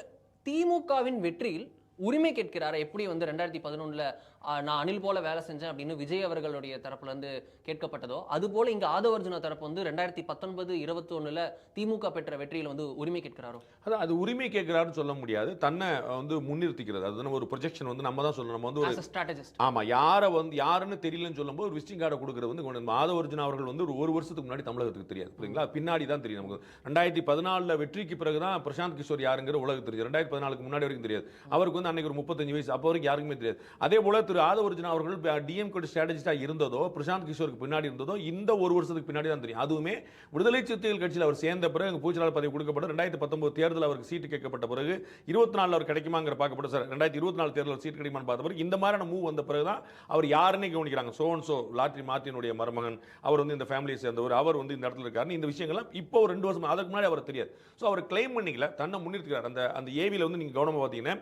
திமுகவின் வெற்றியில் உரிமை கேட்கிறாரா? எப்படி வந்து ரெண்டாயிரத்தி பதினொன்னுல நான் அனில் போல வேலை செஞ்சேன் அப்படின்னு விஜய் அவர்களுடைய தரப்புல இருந்து கேட்கப்பட்டதோ அது போல இங்க ஆதவர்ஜுனா தரப்பு வந்து ரெண்டாயிரத்தி பத்தொன்பது இருபத்தி ஒண்ணுல திமுக பெற்ற வெற்றியில வந்து உரிமை கேட்கிறாரோ? அதான் அது உரிமை கேட்கிறாருன்னு சொல்ல முடியாது. தன்னை வந்து முன்னிறுத்திக்கிறது. அது வந்து ஒரு ப்ரொஜெக்ஷன் வந்து நம்ம தான் சொல்லணும். நம்ம வந்து ஒரு ஸ்ட்ராட்டஜிஸ்ட் ஆமா யாரை வந்து யாருன்னு தெரியலன்னு சொல்லும்போது ஒரு விசிட்டிங் கார்டை கொடுக்குறது வந்து கொண்டு மாதவர்ஜுனா அவர்கள் வந்து ஒரு ஒரு வருஷத்துக்கு முன்னாடி தமிழகத்துக்கு தெரியாது. புரியுங்களா பின்னாடி தான் தெரியும் நமக்கு. ரெண்டாயிரத்தி பதினாலில் வெற்றிக்கு பிறகு தான் பிரசாந்த் கிஷோர் யாருங்கிற உலகத்துக்கு தெரியும். ரெண்டாயிரத்தி பதினாலுக்கு முன்னாடி வரைக்கும் தெரியாது. அவருக்கு வந்து அன்னைக்கு ஒரு முப்பத்தஞ்சு வயசு. அப்போ வரைக்கும் யாருக்குமே தெரியாது. அதே போல திரு ஆதவர்ஜுனா அவர்கள் டிஎம் ஸ்ட்ராட்டஜிஸ்டாக இருந்ததோ பிரசாந்த் கிஷோருக்கு பின்னாடி இருந்ததோ இந்த ஒரு வருஷத்துக்கு பின்னாடி தான் தெரியும். அதுவுமே விடுதலை சிறுத்தைகள் கட்சியில் அவர் சேர்ந்த பிறகு அங்கே பூச்சலாளர் பதவி கொடுக்கப்பட்ட ரெண்டாயிரத்தி பத்தொன்பது தேர்தல் அவருக்கு சீட்டு கேட்கப்பட்ட பிறகு இருபத்தி நாலில் அவர் கிடைக்குமாங்கிற பார்க்கப்பட்ட சார் ரெண்டாயிரத்தி இருபத்தி நாலு தேர்தல் சீட் கிடைக்குமான்னு பார்த்த பிறகு இந்த மாதிரியான மூவ் வந்த பிறகு தான் அவர் யாருன்னே கவனிக்கிறாங்க. சோன் சோ லாட்ரி மார்ட்டினுடைய மருமகன் அவர் வந்து இந்த ஃபேமிலியை சேர்ந்தவர் அவர் வந்து இந்த இடத்துல இருக்காரு இந்த விஷயங்கள்லாம் இப்போ ஒரு ரெண்டு வருஷம் அதுக்கு முன்னாடி அவர் தெரியாது. ஸோ அவர் கிளைம் பண்ணிக்கல தன்னை முன்னிறுத்துக்கிறார். அந்த அந்த ஏவியில் வந்து நீங்கள் கவனமாக பார்த்தீங்கன்னா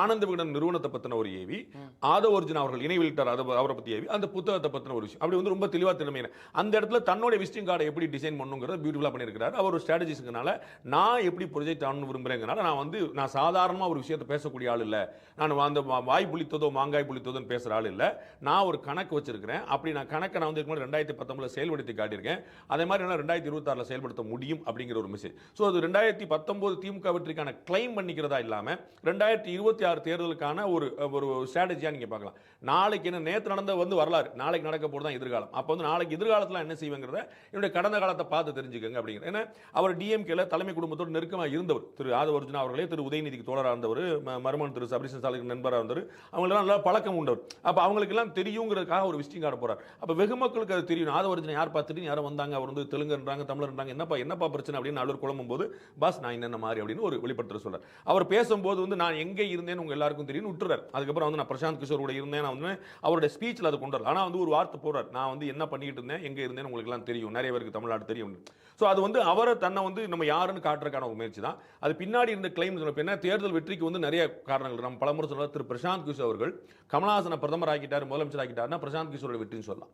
ஆனந்த விகடன் நிறுவனத்தை பற்றின ஒரு ஏவி ஆதவ அர்ஜுன் அவர்கள் இணை வெளியிட்டார் அதை அவரை பற்றி ஏவி அந்த புத்தகத்தை பற்றின ஒரு விஷயம். அப்படி வந்து ரொம்ப தெளிவாக திறமையான அந்த இடத்துல தன்னோட விசிட்டிங் கார்டை எப்படி டிசைன் பண்ணுங்கிறத பியூட்டிஃபுல்லாக பண்ணியிருக்கிறார். அவர் ஒரு ஸ்ட்ராட்டஜிஸ்க்குனால நான் எப்படி ப்ரொஜெக்ட் ஆகணும்னு விரும்புகிறேங்கனால நான் வந்து நான் சாதாரணமாக ஒரு விஷயத்தை பேசக்கூடிய ஆள் இல்லை. நான் அந்த வாய் புளித்ததோ மாங்காய் புளித்ததோன்னு பேசுகிற ஆள் இல்லை. நான் ஒரு கணக்கு வச்சிருக்கிறேன். அப்படி நான் கணக்கை நான் வந்து ரெண்டாயிரத்தி பத்தொன்பதுல செயல்படுத்தி காட்டியிருக்கேன். அதே மாதிரி நான் ரெண்டாயிரத்தி இருபத்தாறில் செயல்படுத்த முடியும் அப்படிங்கிற ஒரு மெசேஜ் ஸோ அது ரெண்டாயிரத்தி பத்தொன்பது திமுக வெற்றிக்கான கிளைம் பண்ணிக்கிறதா இல்லாமல் ரெண்டாயிரத்தி இருபத்தி ஆறு தேர்தலுக்கான ஒரு ஒரு ஸ்ட்ராட்டஜியாக நீங்கள் பார்க்கலாம். நாளைக்கு என்ன நேற்று நடந்த வந்து வரலாறு. நாளைக்கு நடக்க போகிறது தான் எதிர்காலம். அப்போ வந்து நாளைக்கு எதிர்காலத்தில் என்ன செய்வேங்கிறத என்னுடைய கடந்த காலத்தை பார்த்து தெரிஞ்சுக்கோங்க அப்படிங்கிற. ஏன்னா அவர் டிஎம்கேல தலைமை குடும்பத்தோடு நெருக்கமாக இருந்தவர். திரு ஆதவர்ஜுனா அவர்களே திரு உதயநிதிக்கு தோழராக இருந்தவர் மருமன் திரு சபரிசன் சாலைக்கு நண்பராக இருந்தவர். அவங்களெல்லாம் நல்லா பழக்கம் உண்டவர். அப்போ அவங்களுக்கெல்லாம் தெரியுங்கிறதுக்காக ஒரு விசிட்டிங் கார்டு போறார். அப்போ வெகு மக்களுக்கு அது தெரியும். ஆதவர்ஜுனா யார் பார்த்துட்டு யாரும் வந்தாங்க அவர் வந்து தெலுங்குன்றாங்க தமிழர்ன்றாங்க என்னப்பா என்னப்பா பிரச்சனை அப்படின்னு அலுவலர் குழம்பும் போது பாஸ் நான் என்னென்ன மாதிரி? அப்படின்னு ஒரு வெளிப்படுத்துகிற சொல்கிறார் அவர் பேசும்போது வந்து நான் எங்கே இருந்து இருந்தேன்னு உங்க எல்லாருக்கும் தெரியும் விட்டுறார். அதுக்கப்புறம் வந்து நான் பிரசாந்த் கிஷோர் கூட இருந்தேன் நான் வந்து அவருடைய ஸ்பீச்சில் அதை கொண்டு ஆனால் வந்து ஒரு வார்த்தை போடுறார். நான் வந்து என்ன பண்ணிட்டு இருந்தேன் எங்கே இருந்தேன்னு உங்களுக்கு எல்லாம் தெரியும். நிறைய பேருக்கு தமிழ்நாடு தெரியும் ஸோ அது வந்து அவரை தன்னை வந்து நம்ம யாருன்னு காட்டுறதுக்கான ஒரு முயற்சி தான். அது பின்னாடி இருந்த கிளைம் என்ன தேர்தல் வெற்றிக்கு வந்து நிறைய காரணங்கள். நம்ம பலமுறை சொல்ல திரு பிரசாந்த் கிஷோர் அவர்கள் கமலஹாசனை பிரதமர் ஆக்கிட்டார் முதலமைச்சர் ஆக்கிட்டார்னா பிரசாந்த் கிஷோரோட வெற்றின்னு சொல்லலாம்.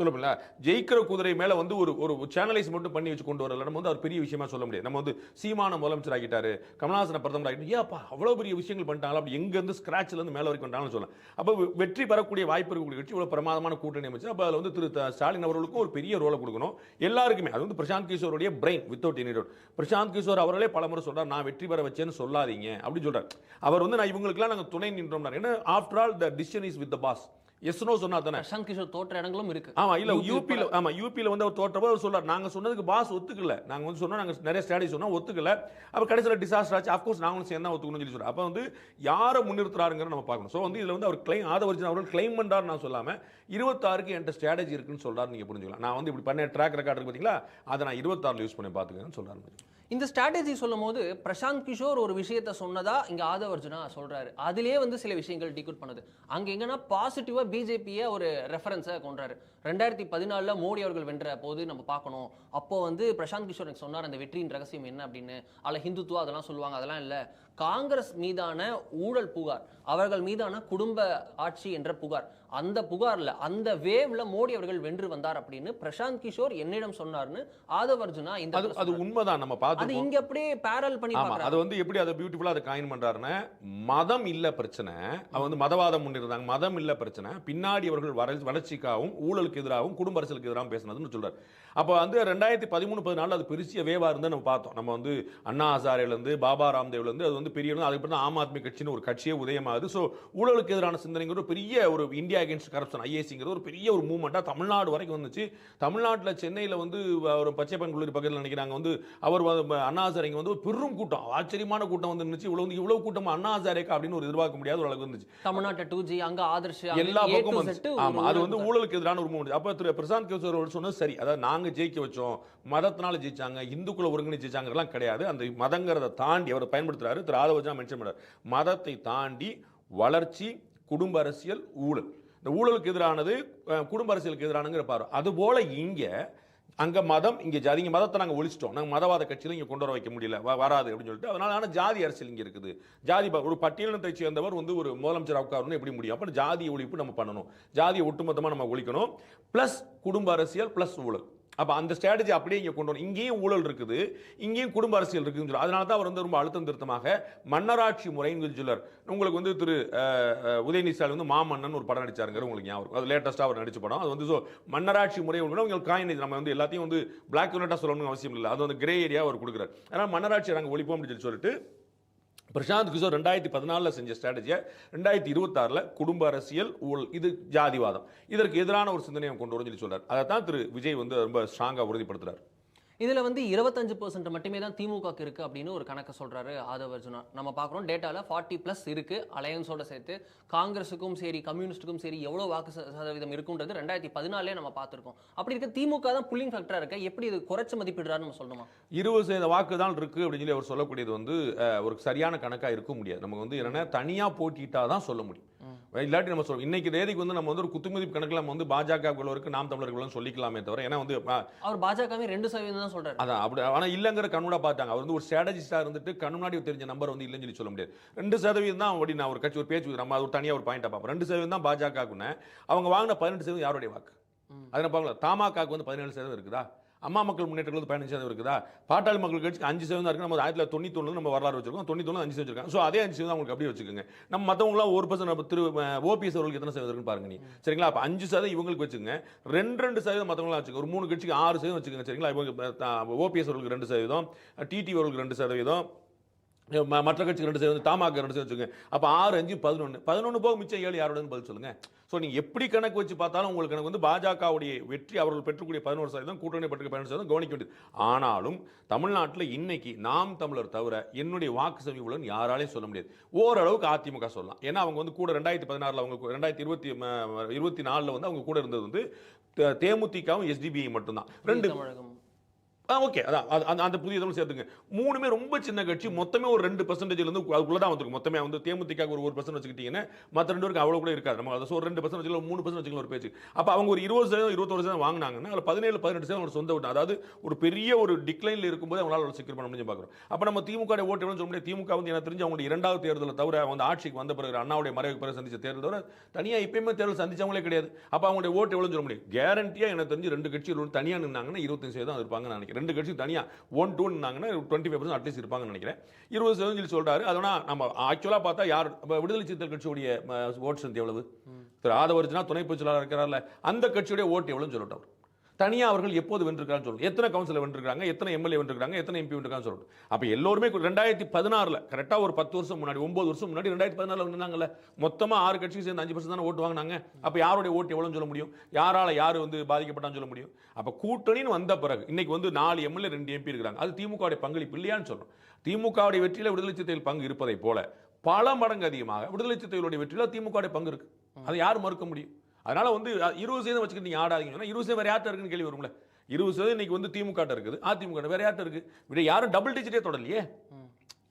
சொல்லப்படல ஜெயிக்கிற குதிரை மேலே வந்து ஒரு ஒரு சேனலைஸ் மட்டும் பண்ணி வச்சு கொண்டு வரல. நம்ம வந்து அவர் பெரிய விஷயமா சொல்ல முடியாது. நம்ம வந்து சீமான முதலமைச்சர் ஆகிட்டாரு கமலஹாசன பிரதமர் ஆகிட்டு ஏப்பா அவ்வளோ பெரிய விஷயங்கள் பண்ணிட்டாங்களா? அப்படி எங்கேருந்து இருந்து இருந்து மேலே வரைக்கும் வந்தாங்கன்னு சொல்லலாம். அப்போ வெற்றி பெறக்கூடிய வாய்ப்பு இருக்கக்கூடிய கட்சி இவ்வளோ பிரமாதமான கூட்டணி அமைச்சு அப்போ அதில் வந்து திரு ஸ்டாலின் அவர்களுக்கும் ஒரு பெரிய ரோலை கொடுக்கணும். எல்லாருக்குமே அது வந்து Prashant கிஷோருடைய brain without any doubt Prashant Kishor அவர்களே பலமுறை சொல்கிறார் நான் வெற்றி பெற வச்சேன்னு சொல்லாதீங்க. அப்படின்னு சொல்கிறார் அவர் வந்து நான் இவங்களுக்குலாம் நாங்கள் துணை நின்றோம்னா ஏன்னா after all the decision is with the boss எஸ்னோ சொன்னா தானே? பிரசாந்த் கிஷோர் தோற்ற இடங்களும் இருக்கு. ஆமா இல்ல யூபில ஆமா யூபில வந்து அவர் தோற்றப்போ அவர் சொல்றாரு. நாங்க சொன்னதுக்கு பாஸ் ஒத்துக்கல. நாங்க வந்து சொன்னோம் நாங்க நிறைய ஸ்ட்ராட்டஜி சொன்னா ஒத்துக்கல. அப்ப கடைசியில் டிசாஸ்டர் ஆச்சு. அஃப்கோர்ஸ் நாங்களும் சேர்ந்தா ஒத்துக்கணும்னு சொல்லி சொல்றோம் அப்ப வந்து யாரை முன்னிறுத்துறாருங்கிற நம்ம பார்க்கணும். ஸோ வந்து இதுல வந்து அவர் கிளைம் ஆதவர்ஜன் அவர்கள் கிளைம் பண்றாரு நான் சொல்லாம இருபத்தாறுக்கு என்கிட்ட ஸ்ட்ராட்டஜி இருக்குன்னு சொல்றாரு நீங்க புரிஞ்சுக்கலாம். நான் வந்து இப்படி பண்ண ட்ராக் ரெக்கார்ட் இருக்கு பாத்தீங்களா? அதை நான் இருபத்தாறுல யூஸ் பண்ணி பாத்துக்கன்னு சொல்றாரு. இந்த ஸ்ட்ராட்டஜி சொல்லும் போது பிரசாந்த் கிஷோர் ஒரு விஷயத்த சொன்னதா இங்க ஆதவர்ஜுனா சொல்றாரு. அதிலே வந்து சில விஷயங்கள் டிகூட் பண்ணுது. அங்க எங்கன்னா பாசிட்டிவா பிஜேபியை ஒரு ரெஃபரன்ஸை கொண்டாரு ரெண்டாயிரத்தி பதினாலில் மோடி அவர்கள் வென்ற போது நம்ம பார்க்கணும். அப்போ வந்து பிரசாந்த் கிஷோர் எனக்கு சொன்னார் அந்த வெற்றியின் ரகசியம் என்ன? அப்படின்னு. அதில் ஹிந்துத்துவா அதெல்லாம் சொல்லுவாங்க. அதெல்லாம் இல்லை. காங்கிரஸ் மீதான ஊழல் புகார் அவர்கள் மீதான குடும்ப ஆட்சி என்ற புகார் அந்த புகார்ல அந்த வேவ்ல மோடி அவர்கள் வென்று வந்தார் அப்படின்னு பிரசாந்த் கிஷோர் என்னிடம் சொன்னார்னு ஆதவர்ஜுனா இந்த அது அது. உண்மைதான். நம்ம அது பார்த்து இங்க அப்படியே பேரல் பண்ணி. அது வந்து எப்படி அதை பியூட்டிஃபுல்லா அதை காயின் பண்றாருன்னா மதம் இல்ல பிரச்சனை அவ வந்து மதவாதம் முன்னிருந்தாங்க. மதம் இல்ல பிரச்சனை பின்னாடி அவர்கள் வர- வளர்ச்சிக்காகவும் ஊழலுக்கு எதிராகவும் குடும்ப அரசியலுக்கு எதிராகவும் பேசினதுன்னு சொல்றாரு. அப்போ வந்து ரெண்டாயிரத்தி பதிமூணு பதினாலு அது பெருசிய வேவா இருந்து நம்ம பார்த்தோம். நம்ம வந்து அண்ணா ஹசாரேல இருந்து பாபா ராம்தேவ்ல இருந்து அது வந்து பெரிய அதுக்கு தான் ஆம் ஆத்மி கட்சின்னு ஒரு கட்சியே உதயமாகுது. ஸோ ஊழலுக்கு எதிரான சிந்தனைங்கிற பெரிய ஒரு இந்தியா அகேன்ஸ்ட் கரப்ஷன் ஐஏசிங்கிறது ஒரு பெரிய ஒரு மூவ்மெண்ட்டாக தமிழ்நாடு வரைக்கும் வந்துச்சு. தமிழ்நாட்டில் சென்னையில் வந்து ஒரு பச்சை கல்லூரி பக்கத்தில் நினைக்கிறாங்க. வந்து அவர் வந்து அண்ணா ஹசாரே இங்க வந்து ஒரு பெரும் கூட்டம். ஆச்சரியமான கூட்டம் வந்து இருந்துச்சு இவ்வளவு வந்து இவ்வளவு கூட்டம் அண்ணா ஹசாரேக்கா அப்படின்னு ஒரு எதிர்பார்க்க முடியாத ஒரு அளவுக்கு இருந்துச்சு தமிழ்நாட்டை டூ ஜி அங்க ஆதர்ஷ் எல்லா பக்கமும் வந்துச்சு. ஆமா அது வந்து ஊழலுக்கு எதிரான ஒரு மூமெண்ட் அப்ப திரு பிரசாந்த் கிஷோர் சொன்னது சரி. அதாவது நாங்க ஜெயிக்க வச்சோம் மதத்தினால ஜெயிச்சாங்க இந்துக்குள்ள ஒருங்கிணைச்சு ஜெயிச்சாங்கலாம் கிடையாது. அந்த மதங்கிறத தாண்டி அவர் பயன்படுத்துறாரு. திரு ஆதவஜா மென்ஷன் பண்ணார் மதத்தை தாண்டி வளர்ச்சி குடும்ப அரசியல் ஊழல். இந்த ஊழலுக்கு எதிரானது குடும்ப அரசியலுக்கு எதிரானுங்கிற பாரு அதுபோல் இங்கே அங்கே மதம் இங்கே ஜாதி இங்கே மதத்தை நாங்கள் ஒழிச்சிட்டோம். நாங்கள் மதவாத கட்சியில் இங்கே கொண்டு வர வைக்க முடியல. வ- வராது அப்படின்னு சொல்லிட்டு அதனால ஆனால் ஜாதி அரசியல் இங்கே இருக்குது. ஜாதி ஒரு பட்டியலினத்தை சேர்ந்தவர் வந்து ஒரு முதலமைச்சர் உட்காரணும் எப்படி முடியும்? அப்போ ஜாதி ஒழிப்பு நம்ம பண்ணணும். ஜாதியை ஒட்டுமொத்தமாக நம்ம ஒழிக்கணும். ப்ளஸ் குடும்ப அரசியல் ப்ளஸ் ஊழல். அப்போ அந்த ஸ்ட்ராட்டஜி அப்படியே இங்கே கொண்டு வரணும். இங்கேயும் ஊழல் இருக்குது இங்கேயும் குடும்ப அரசியல் இருக்குதுன்னு சொல்லி அதனால தான் அவர் வந்து ரொம்ப அழுத்தம் திருத்தமாக மன்னராட்சி முறைன்னு சொல்றார். உங்களுக்கு வந்து திரு உதயநிதி ஸ்டாலின் வந்து மாமன்னன் ஒரு படம் நடிச்சாருங்கிற உங்களுக்கு ஞாபகம் அது லேட்டஸ்ட்டாக அவர் நடிச்ச படம். அது வந்து ஸோ மன்னராட்சி முறை உங்களுக்கு காயின் நம்ம வந்து எல்லாத்தையும் வந்து பிளாக் அண்ட் ஒயிட்டாக சொல்லணும்னு அவசியம் இல்லை. அது வந்து கிரே ஏரியா அவர் கொடுக்குறாரு. அதனால் மன்னராட்சி நாங்கள் ஒழிப்போம் அப்படின்னு சொல்லி சொல்லிட்டு பிரசாந்த் கிஷோர் ரெண்டாயிரத்தி பதினாலில் செஞ்ச ஸ்ட்ராட்டஜியை ரெண்டாயிரத்தி இருபத்தாறில் குடும்ப அரசியல் ஊழல் இது ஜாதிவாதம். இதற்கு எதிரான ஒரு சிந்தனையை கொண்டு வரும்னு சொல்லி சொல்கிறார் அதை தான் திரு விஜய் வந்து ரொம்ப ஸ்ட்ராங்காக உறுதிப்படுத்துகிறார் இதில் வந்து இருபத்தஞ்சு பர்சன்ட் மட்டுமே தான் திமுகக்கு இருக்குது அப்படின்னு ஒரு கணக்கை சொல்கிறாரு ஆதவ அர்ஜுனா. நம்ம பார்க்குறோம் டேட்டாவில் ஃபார்ட்டி ப்ளஸ் இருக்குது அலையன்ஸோட சேர்த்து காங்கிரஸுக்கும் சரி கம்யூனிஸ்ட்டுக்கும் சரி எவ்வளோ வாக்கு ச- சதவீதம் இருக்குன்றது ரெண்டாயிரத்தி பதினாலே நம்ம பார்த்துருக்கோம். அப்படி இருக்க திமுக தான் புள்ளிங் ஃபேக்டராக இருக்க. எப்படி இது குறைச்சி மதிப்பிடுறாரு நம்ம சொல்லணுமா? இருபது சதவீத வாக்கு தான் இருக்குது அப்படின்னு சொல்லி அவர் சொல்லக்கூடியது வந்து ஒரு சரியான கணக்காக இருக்க முடியாது. நமக்கு வந்து என்னென்னா தனியாக போட்டிட்டால் தான் சொல்ல முடியும். இல்லாட்டி நம்ம சொல்றோம். இன்னைக்கு தேதிக்கு வந்து நம்ம வந்து ஒரு குத்துமதிப்பு கணக்கில் நம்ம வந்து பாஜக இருக்கு நாம் தமிழர்களும் சொல்லிக்கலாமே தவிர ஏன்னா வந்து அவர் பாஜகவே ரெண்டு சதவீதம் தான் சொல்றாரு. அதான் அப்படி ஆனால் இல்லைங்கிற கண்ணோட பார்த்தாங்க. அவர் வந்து ஒரு ஸ்ட்ராட்டஜிஸ்டாக இருந்துட்டு கண்ணு முன்னாடி தெரிஞ்ச நம்பர் வந்து இல்லைன்னு சொல்லி சொல்ல முடியாது. ரெண்டு சதவீதம் தான் அப்படி நான் ஒரு கட்சி ஒரு பேச்சு நம்ம அது ஒரு தனியாக ஒரு பாயிண்டாக பார்ப்போம். ரெண்டு சதவீதம் தான் பாஜகக்குன்னு அவங்க வாங்கின பதினெட்டு சதவீதம் யாருடைய வாக்கு? அதை நான் பார்க்கல தமாகாக்கு வந்து பதினேழு சதவீதம் இருக்குதா? அம்மா மக்கள் முன்னேற்றங்கள் வந்து பதினஞ்சு சதவீதம் இருக்குதா? பாட்டாளி மக்கள் கட்சிக்கு அஞ்சு சதவீதம் இருக்கு. நம்ம ஆயிரத்தி தொள்ளாயிரத்தி தொண்ணூத்தொன்னு நம்ம வரலாறு வச்சிருக்கோம். தொண்ணூத்தொன்னு அஞ்சு சதவீதம் இருக்காங்க ஸோ அதே அஞ்சு சதவீதம் அவங்களுக்கு அப்படியே வச்சுக்கோங்க. நம்ம மற்றவங்களாம் ஒரு பர்சன்ட் திரு ஓபிஎஸ் அவர்களுக்கு எத்தனை சதவீதம் இருக்குன்னு பாருங்க நீ. சரிங்களா? அப்போ அஞ்சு சதவீதம் இவங்களுக்கு வச்சுக்கோங்க. ரெண்டு ரெண்டு சதவீதம் மற்றவங்களாம் வச்சுக்கோங்க. ஒரு மூணு கட்சிக்கு ஆறு சதவீதம் வச்சுக்கோங்க. சரிங்களா? இவங்க ஓபிஎஸ் அவர்களுக்கு ரெண்டு சதவீதம் டிடி அவர்களுக்கு ரெண்டு சதவீதம். மற்ற கட்சிக்கு ரெண்டு சேர்ந்து தாமாக ரெண்டு சேர்ந்து வச்சுக்கோங்க. அப்போ ஆறு அஞ்சு பதினொன்று பதினொன்று போக மிச்சம் ஏழு யாரோடன்னு பதில் சொல்லுங்கள் ஸோ நீங்கள் எப்படி கணக்கு வச்சு பார்த்தாலும் உங்களுக்கு எனக்கு வந்து பாஜகவுடைய வெற்றி அவர்கள் பெற்றக்கூடிய பதினோரு சதவீதம் கூட்டணி பெற்ற பதினொரு சதவீதம் கவனிக்க வேண்டியது. ஆனாலும் தமிழ்நாட்டில் இன்னைக்கு நாம் தமிழர் தவிர என்னுடைய வாக்கு சமீபம் யாராலையும் சொல்ல முடியாது. ஓரளவுக்கு அதிமுக சொல்லலாம். ஏன்னா அவங்க வந்து கூட ரெண்டாயிரத்தி பதினாறில் அவங்க ரெண்டாயிரத்தி இருபத்தி இருபத்தி நாலில் வந்து அவங்க கூட இருந்தது வந்து தேமுதிகவும் எஸ்டிபிஐ மட்டும்தான். ரெண்டு ஓகே. அதான் அது- அந்த- அந்த புதிய தமிழ் சேர்த்துங்க. மூணுமே ரொம்ப சின்ன கட்சி. மொத்தமே ஒரு ரெண்டு பர்சன்டேஜ்ல இருந்து அதுக்குள்ள தான் வந்துருக்கு மொத்தமே வந்து தேமுதிக ஒரு ஒரு பர்சன்ட் வச்சுக்கிட்டீங்கன்னா மற்ற ரெண்டு பேருக்கு அவ்வளோ கூட இருக்காது. நம்ம அதை ஒரு ரெண்டு பர்சன்ட் வச்சுக்கலாம் மூணு பர்சன்ட் வச்சுக்கலாம் ஒரு பேச்சு. அப்போ அவங்க ஒரு இருபது சதவீதம் இருபத்தொரு சதவீதம் வாங்கினாங்கன்னா அதில் பதினேழு பதினெட்டு சதவீதம் ஒரு சொந்த விட்டு அதாவது ஒரு பெரிய ஒரு டிக்ளைனில் இருக்கும்போது அவங்களால செக்யூர் பண்ண முடிஞ்சு பார்க்குறோம். அப்போ நம்ம திமுக ஓட்டு எவ்வளோ சொல்ல முடியாது. திமுக வந்து எனக்கு தெரிஞ்சு அவங்களுடைய இரண்டாவது தேர்தலில் தவிர வந்து ஆட்சிக்கு வந்த பிறகு அண்ணாவுடைய மறைவுக்கு பிறகு சந்திச்ச தேர்தல் தவிர தனியாக எப்பயுமே தேர்தல் சந்திச்சவங்களே கிடையாது. அப்போ அவங்களுடைய ஓட்டு எவ்வளோ சொல்ல முடியும் கேரண்டியாக எனக்கு தெரிஞ்சு ரெண்டு கட்சிகள் தனியாக நின்னாங்கன்னா இருபத்தஞ்சு சதவீதம் இருப்பாங்கன்னு நினைக்கிறேன். ரெண்டு கட்சி தனியாக one two நின்னாங்கன்னா twenty five percent at least இருப்பாங்கன்னு நினைக்கிறேன். இருபது சதவீதம் சொல்லி சொல்றாரு அதனால் நம்ம ஆக்சுவலாக பார்த்தா யார் விடுதலை சிறுத்தைகள் கட்சியுடைய ஓட் சந்தி எவ்வளவு? திரு ஆதவர்ஜனா துணை பொதுச்செயலாளர் இருக்கிறார்ல. அந்த கட்சியுடைய ஓட்டு எவ்வளோன்னு சொல்லட்டும் அவர் தனியாக அவர்கள் எப்போது வென்றிருக்கான்னு சொல்லணும். எத்தனை கவுன்சிலர் வென்றிருக்காங்க எத்தனை எம்எல்ஏ வென்றிருக்காங்க எத்தனை எம்பி வென்றிருக்கான்னு சொல்லணும். அப்போ எல்லோருமே ரெண்டாயிரத்தி பதினாறில் கரெக்டாக ஒரு பத்து வருஷம் முன்னாடி ஒம்பது வருஷம் முன்னாடி ரெண்டாயிரத்தி பதினாறில் வந்தாங்கல்ல மொத்தமாக ஆறு கட்சிக்கு சேர்ந்து அஞ்சு பர்சன்ட் தானே ஓட்டு வாங்கினாங்க. அப்போ யாருடைய ஓட்டு எவ்வளோன்னு சொல்ல முடியும்? யாரால் யார் வந்து பாதிக்கப்பட்டான்னு சொல்ல முடியும்? அப்போ கூட்டணின்னு வந்த பிறகு இன்னைக்கு வந்து நாலு எம்எல்ஏ ரெண்டு எம்பி இருக்கிறாங்க. அது திமுகவுடைய பங்களிப்பு இல்லையான்னு சொல்கிறோம் திமுகவுடைய வெற்றியில் விடுதலை சிறுத்தைகள் பங்கு இருப்பதை போல பல மடங்கு அதிகமாக விடுதலை சிறுத்தைகளுடைய வெற்றியில் திமுகவுடைய பங்கு இருக்குது அதை யார் மறுக்க முடியும்? அதனால வந்து இருபது சதவீதம் வச்சுக்கிட்டு நீங்க ஆடாதீங்க ஏன்னா இருபது சதவீதம் வேற யார்ட்ட இருக்குன்னு கேள்வி வரும்ல. இருபது சதவீதம் இன்னைக்கு வந்து திமுக இருக்குது. அதிமுக வேற யார்ட்ட இருக்கு? இப்படி யாரும் டபுள் டிஜிட்டே தொடலையே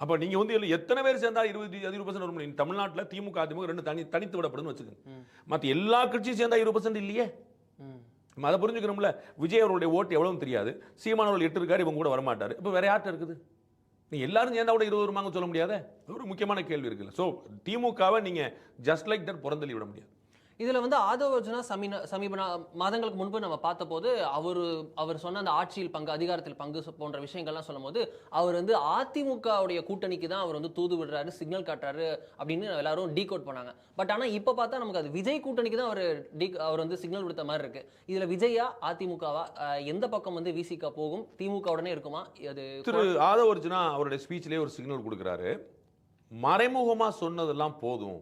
அப்ப நீங்க வந்து இதுல எத்தனை பேர் சேர்ந்தா இருபது இருபது பர்சன்ட் வர முடியும் தமிழ்நாட்டுல திமுக அதிமுக ரெண்டு தனி தனித்து விடப்படுதுன்னு வச்சுக்கோங்க. மத்த எல்லா கட்சியும் சேர்ந்தா இருபது பர்சன்ட் இல்லையே. நம்ம அதை புரிஞ்சுக்கணும்ல. விஜய் அவருடைய ஓட்டு எவ்வளவுன்னு தெரியாது. சீமான் அவர்கள் எட்டு இருக்காரு இவங்க கூட வரமாட்டாரு. இப்போ வேற யார்ட்ட இருக்குது? நீ எல்லாரும் சேர்ந்தா கூட இருபது வருமாங்க சொல்ல முடியாத? ஒரு முக்கியமான கேள்வி இருக்குல்ல. ஸோ திமுகவை நீங்க ஜஸ்ட் லைக் தட் புறந்தள்ளி விட முடியாது. இதில் வந்து ஆதவ அர்ஜுனா சமீன சமீப மாதங்களுக்கு முன்பு நம்ம பார்த்தபோது அவர் அவர் சொன்ன அந்த ஆட்சியில் பங்கு அதிகாரத்தில் பங்கு போன்ற விஷயங்கள்லாம் சொல்லும்போது அவர் வந்து அதிமுகவுடைய கூட்டணிக்கு தான் அவர் வந்து தூது விடுறாரு சிக்னல் காட்டுறாரு அப்படின்னு எல்லாரும் டீ கோட் பண்ணாங்க. பட் ஆனால் இப்போ பார்த்தா நமக்கு அது விஜய் கூட்டணிக்கு தான் அவர் டீ அவர் வந்து சிக்னல் கொடுத்த மாதிரி இருக்கு. இதில் விஜயா அதிமுகவா எந்த பக்கம் வந்து விசிக போகும் திமுக உடனே இருக்குமா? அது திரு ஆதவ அர்ஜுனா அவருடைய ஸ்பீச்லேயே ஒரு சிக்னல் கொடுக்குறாரு. மறைமுகமாக சொன்னதெல்லாம் போதும்.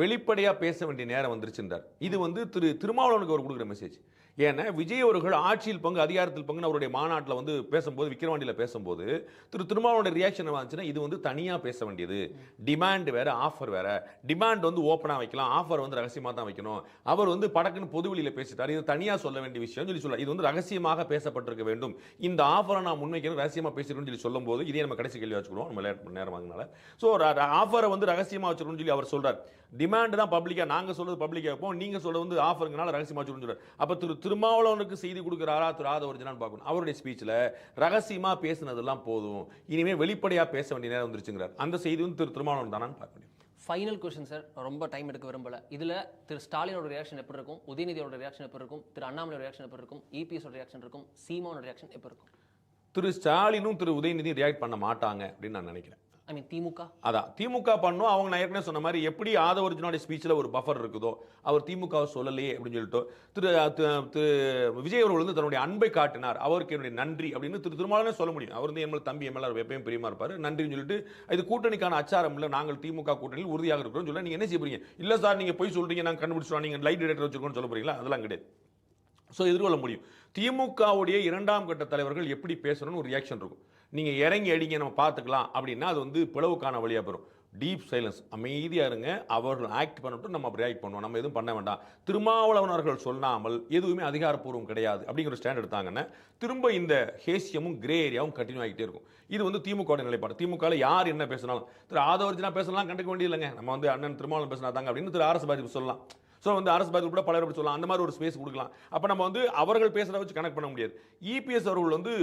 வெளிப்படையாக பேச வேண்டிய நேரம் வந்துருச்சுன்றார். இது வந்து திரு திருமாவளவனுக்கு அவர் கொடுக்குற மெசேஜ் ஏன்னா விஜய் அவர்கள் ஆட்சியில் பங்கு அதிகாரத்தில் பங்குன்னு அவருடைய மாநாட்டில் வந்து பேசும்போது விக்கிரவாண்டியில் பேசும்போது திரு திருமாவளவனுடைய ரியாக்ஷன் வந்துச்சுன்னா இது வந்து தனியாக பேச வேண்டியது. டிமாண்ட் வேற ஆஃபர் வேற. டிமாண்ட் வந்து ஓப்பனாக வைக்கலாம். ஆஃபர் வந்து ரகசியமாக தான் வைக்கணும். அவர் வந்து படக்குன்னு பொதுவெளியில் பேசிட்டார். இது தனியாக சொல்ல வேண்டிய விஷயம்னு சொல்லி சொல்லலாம் இது வந்து ரகசியமாக பேசப்பட்டிருக்க வேண்டும். இந்த ஆஃபரை நான் முன்வைக்கணும் ரகசியமாக பேசிடணும்னு சொல்லி சொல்லும்போது இதே நம்ம கடைசி கேள்வி வச்சுக்கிறோம் நம்ம லேட் நேரம் வாங்கினால ஸோ ஆஃபரை வந்து ரகசியமாக வச்சுக்கணும்னு சொல்லி அவர் சொல்கிறார் டிமாண்ட் தான் பப்ளிக்காக நாங்கள் சொல்றது பப்ளிக்காக வைப்போம். நீங்கள் சொல்றது வந்து ஆஃபருங்கனால ரகசியமாக சொல்றாரு. அப்போ திரு திருமாவளவனுக்கு செய்தி கொடுக்குறாரா திரு ஆதவர்ஜனான்னு பார்க்கணும். அவருடைய ஸ்பீச்சில் ரகசியமாக பேசுனதெல்லாம் போதும். இனிமேல் வெளிப்படையாக பேச வேண்டிய நேரம் வந்துருச்சுங்கிறார். அந்த செய்தி வந்து திரு திருமாவளவன் தானான்னு பார்க்க முடியும். ஃபைனல் கொஷின் சார் ரொம்ப டைம் எடுக்க விரும்பல. இதுல திரு ஸ்டாலினோட ரியாக்ஷன் எப்படி இருக்கும்? உதயநிதியோட ரியாக்ஷன் எப்படி இருக்கும்? திரு அண்ணாமலையோட ரியாக்ஷன் எப்படி இருக்கும்? இபிஎஸோட ரியாக்ஷன் இருக்கும்? சீமானோட ரியாக்ஷன் எப்படி இருக்கும்? திரு ஸ்டாலினும் திரு உதயநிதி ரியாக்ட் பண்ண மாட்டாங்க அப்படின்னு நான் நினைக்கிறேன். ஐ மீன் திமுக? அதான் திமுக பண்ணும். அவங்க நான் ஏற்கனவே சொன்ன மாதிரி எப்படி ஆதவர்ஜுனோட ஸ்பீச்சில் ஒரு பஃபர் இருக்குதோ அவர் திமுகவை சொல்லலையே அப்படின்னு சொல்லிட்டு திரு திரு- விஜய் அவர்கள் வந்து தன்னுடைய அன்பை காட்டினார். அவருக்கு என்னுடைய நன்றி அப்படின்னு திரு திருமாவளவனே சொல்ல முடியும். அவர் வந்து எம்எல் தம்பி எம்எல்ஆர் எப்பயும் பிரியமா இருப்பார். நன்றின்னு சொல்லிட்டு இது கூட்டணிக்கான அச்சாரம் இல்லை. நாங்கள் திமுக கூட்டணியில் உறுதியாக இருக்கிறோம் சொல்ல நீங்கள் என்ன செய்ய போறீங்க? இல்லை சார் நீங்கள் போய் சொல்கிறீங்க நாங்கள் கண்டுபிடிச்சோம் நீங்கள் லைட் டிரெக்டர் வச்சுருக்கோம்னு சொல்ல போகிறீங்களா அதெல்லாம் கிடையாது. ஸோ எதிர்கொள்ள முடியும். திமுகவுடைய இரண்டாம் கட்ட தலைவர்கள் எப்படி பேசணும்னு ஒரு ரியாக்ஷன் இருக்கும். நீங்கள் இறங்கி அடிங்க நம்ம பார்த்துக்கலாம் அப்படின்னா அது வந்து பிளவுக்கான வழியாக பெறும் டீப் சைலன்ஸ் அமைதியாக இருங்க. அவர்கள் ஆக்ட் பண்ணட்டும் நம்ம ரியாக்ட் பண்ணுவோம். நம்ம எதுவும் பண்ண வேண்டாம். திருமாவளவனர்கள் சொல்லாமல் எதுவுமே அதிகாரப்பூர்வம் கிடையாது அப்படிங்கிற ஸ்டாண்ட் எடுத்தாங்கன்னா திரும்ப இந்த ஹேசியமும் கிரே ஏரியாவும் கண்டினியூ ஆகிட்டே இருக்கும். இது வந்து திமுக நிலைப்பாடு. திமுகவில் யார் என்ன பேசினாலும் திரு ஆதவர்ஜினா பேசலாம் கண்டுக்க வேண்டியதில்லைங்க. நம்ம வந்து அண்ணன் திருமாவளவன் பேசினா தாங்க அப்படின்னு திரு ஆர்எஸ் பாஜி சொல்லலாம். ஸோ வந்து அரசு பதில் கூட பலர் அப்படி சொல்லலாம். அந்த மாதிரி ஒரு ஸ்பேஸ் கொடுக்கலாம். அப்போ நம்ம வந்து அவர்கள் பேசுகிறத வச்சு கனெக்ட் பண்ண முடியாது. இபிஎஸ் அவர்கள் வந்து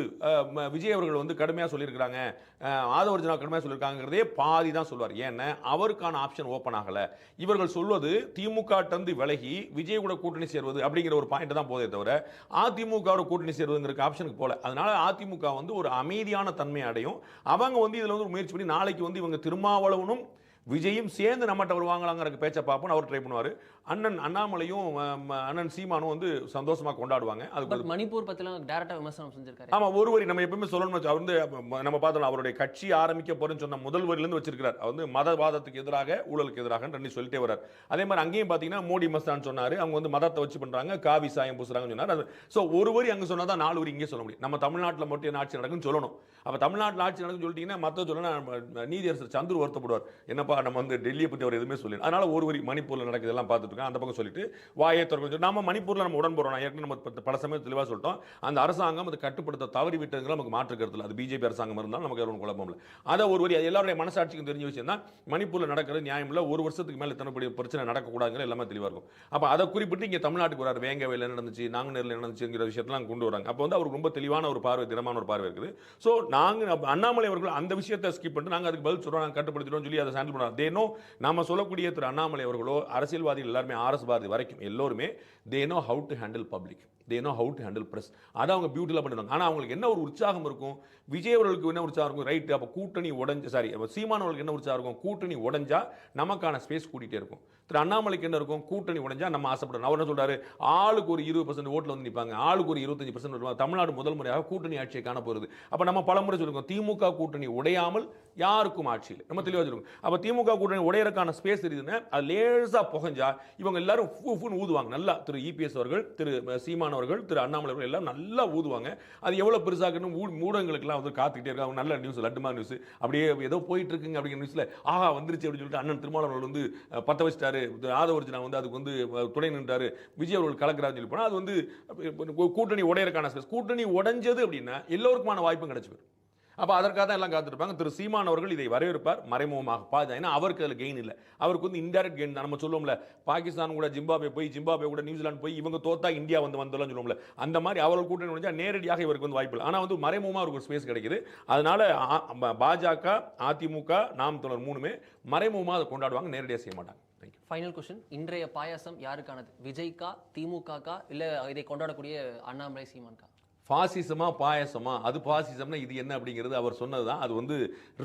விஜய் அவர்கள் வந்து கடுமையாக சொல்லியிருக்கிறாங்க. ஆதவர் ஆதவர்ஜனா கடுமையாக சொல்லியிருக்காங்கிறதே பாதி தான் சொல்வார் ஏன்னா அவருக்கான ஆப்ஷன் ஓப்பன் ஆகலை. இவர்கள் சொல்வது திமுக டந்து விலகி விஜய் கூட கூட்டணி சேர்வது அப்படிங்கிற ஒரு பாயிண்ட் தான் போதே தவிர அதிமுகவோட கூட்டணி சேர்வதுங்கிற ஆப்ஷனுக்கு போல. அதனால அதிமுக வந்து ஒரு அமைதியான தன்மை அடையும். அவங்க வந்து இதில் வந்து ஒரு முயற்சி பண்ணி நாளைக்கு வந்து இவங்க திருமாவளவனும் விஜயும் சேர்ந்து நம்மகிட்ட வருவாங்களாங்கிற பேச்சை பார்ப்போம் அவர் ட்ரை பண்ணுவார். அண்ணன் அண்ணாமலையும் அண்ணன் சீமானும் வந்து சந்தோஷமா கொண்டாடுவாங்க. பட் மணிப்பூர் பத்திலாம் டேரக்டா விமர்சனம் செஞ்சிருக்காரு. ஆமா ஒரு வரி நம்ம எப்பவுமே சொல்லணும்னு வச்சு- அவர் வந்து நம்ம பார்த்தோம் அவருடைய கட்சி ஆரம்பிக்க போறேன்னு சொன்ன முதல் வரியிலிருந்து வச்சிருக்கார் அவர் வந்து மதவாதத்துக்கு எதிராக ஊழலுக்கு எதிராக ரெண்டு சொல்லிட்டே வர்றார். அதே மாதிரி அங்கேயும் பார்த்தீங்கன்னா மோடி மஸ்தான் சொன்னாரு. அவங்க வந்து மதத்தை வச்சு பண்றாங்க காவி சாயம் பூசுறாங்கன்னு சொன்னார். அது ஸோ ஒரு வரி அங்க சொன்னாதான் நாலு வரி இங்கே சொல்ல முடியும். நம்ம தமிழ்நாட்டில் மட்டும் என்ன ஆட்சி நடக்குன்னு சொல்லணும். அப்ப தமிழ்நாட்டில் ஆட்சி நடக்குன்னு சொல்லிட்டீங்கன்னா மற்ற சொல்லணும் நீதியரசர் சந்துரு வருத்தப்படுவார். என்னப்பா நம்ம வந்து டெல்லியை பத்தி அவர் எதுவுமே சொல்லி அதனால ஒரு வரி மணிப்பூர்ல நடக்குதெல்லாம் பார்த்துட்டு இருக்கோம் அந்த பக்கம் சொல்லிட்டு வாயை திறக்க நம்ம மணிப்பூரில் நம்ம உடன் போகிறோம் ஏற்கனவே நம்ம பல சமயம் தெளிவாக சொல்லிட்டோம். அந்த அரசாங்கம் அது கட்டுப்படுத்த தவறி விட்டதுங்கிற நமக்கு மாற்று இல்லை. அது பிஜேபி அரசாங்கம் இருந்தாலும் நமக்கு எவ்வளோ குழப்பம் இல்லை. அதை ஒரு வரி எல்லாருடைய மனசாட்சிக்கும் தெரிஞ்ச விஷயம் தான். மணிப்பூரில் நடக்கிறது நியாயம் இல்லை. ஒரு வருஷத்துக்கு மேலே இத்தனை பிரச்சனை நடக்கக்கூடாதுங்கிற எல்லாமே தெளிவாக இருக்கும். அப்போ அதை குறிப்பிட்டு இங்கே தமிழ்நாட்டுக்கு வராரு வேங்கவேல என்ன நடந்துச்சு நாங்குநேரில் என்ன நடந்துச்சுங்கிற விஷயத்தெல்லாம் கொண்டு வராங்க. அப்போ வந்து அவருக்கு ரொம்ப தெளிவான ஒரு பார்வை திடமான ஒரு பார்வை இருக்குது. ஸோ நாங்கள் அண்ணாமலை அவர்கள் அந்த விஷயத்தை ஸ்கிப் பண்ணிட்டு நாங்கள் அதுக்கு பதில் சொல்கிறோம் நாங்கள் கட்டுப்படுத்திடுவோம் சொல்லி அதை ஹேண்டில் பண்ணுறோம் தேனோ நம்ம சொல்லக்கூடிய திரு அண்ணாமலை அவர்களோ அரசியல்வாதிகள் எல்லாரும் ஆர்எஸ் பாரதி வரைக்கும் எல்லோருமே they know how to handle public they know how to handle press அதை அவங்க பியூட்டிலாக பண்ணுவாங்க ஆனால் அவங்களுக்கு என்ன ஒரு உற்சாகம் இருக்கும்? விஜய் அவர்களுக்கு என்ன உற்சாகம் இருக்கும்? ரைட்டு அப்போ கூட்டணி உடஞ்சு சாரி அப்போ சீமானவர்களுக்கு என்ன உற்சாகம் இருக்கும்? கூட்டணி உடஞ்சா நமக்கான ஸ்பேஸ் கூட்டிகிட்டே இருக்கும். திரு அண்ணாமலைக்கு என்ன இருக்கும்? கூட்டணி உடஞ்சா நம்ம ஆசைப்படணும். அவர் என்ன சொல்கிறாரு ஆளுக்கு ஒரு இருபது பர்சன்ட் ஓட்டில் வந்து நிற்பாங்க ஆளுக்கு ஒரு இருபத்தஞ்சு பர்சன்ட் வருவாங்க தமிழ்நாடு முதல் முறையாக கூட்டணி ஆட்சியை காண போகிறது அப்போ நம்ம பலமுறை சொல்லிருக்கோம் திமுக கூட்டணி உடையாமல் யாருக்கும் ஆட்சியில் நம்ம தெளிவாக சொல்லுவோம். அப்போ திமுக கூட்டணி உடையறக்கான ஸ்பேஸ் தெரியுதுன்னா அது லேசாக புகஞ்சா இவங்க எல்லாரும் ஃபூ ஃபூன்னு ஊதுவாங்க. நல்லா திரு இபிஎஸ் அவர்கள் திரு சீமானவர்கள் சீமான் அவர்கள் திரு அண்ணாமலை அவர்கள் எல்லாம் நல்லா ஊதுவாங்க. அது எவ்வளோ பெருசாகணும் ஊ எல்லாம் வந்து காத்துக்கிட்டே இருக்காங்க. நல்ல நியூஸ் லட்டுமா நியூஸ் அப்படியே ஏதோ போயிட்டு இருக்குங்க அப்படிங்கிற நியூஸில் ஆஹா வந்துருச்சு அப்படின்னு சொல்லிட்டு அண்ணன் திருமாவளவர்கள் வந்து பத்த வச்சிட்டாரு. ஆதவர்ஜினா வந்து அதுக்கு வந்து துணை நின்றாரு. விஜய் அவர்கள் கலக்கிறாருன்னு சொல்லி போனால் அது வந்து கூட்டணி உடையறக்கான கூட்டணி உடைஞ்சது அப்படின்னா எல்லோருக்குமான வாய்ப்பும் கிடைச்சு போயிடும் அப்போ அதற்காக தான் எல்லாம் காத்திருப்பாங்க திரு சீமான் அவர்கள் இதை வரவேற்பார். மறைமுகமாக பாதுகா ஏன்னா அவருக்கு அதில் கெயின் இல்லை. அவருக்கு வந்து இன்டைரக்ட் கெயின் தான். நம்ம சொல்லுவோம்ல பாகிஸ்தான் கூட ஜிம்பாபே போய் ஜிம்பாபே கூட நியூசிலாந்து போய் இவங்க தோத்தா இந்தியா வந்து வந்தோம்னு சொல்லுவோம்ல அந்த மாதிரி அவர்கள் கூட்டணி முடிஞ்சால் நேரடியாக இவருக்கு வந்து வாய்ப்பு இல்லை. ஆனால் வந்து மறைமுகமாக அவருக்கு ஒரு ஸ்பேஸ் கிடைக்குது. அதனால பாஜக அதிமுக நாம் தொடர் மூணுமே மறைமுகமாக அதை கொண்டாடுவாங்க. நேரடியாக செய்ய மாட்டாங்க. ஃபைனல் கொஸ்டின் இன்றைய பாயாசம் யாருக்கானது? விஜய்க்கா திமுகக்கா இல்லை இதை கொண்டாடக்கூடிய அண்ணாமலை சீமான்கா ஃபாசிசமா பாயசமா அது பாசிசம்னா இது என்ன அப்படிங்கிறது அவர் சொன்னது தான். அது வந்து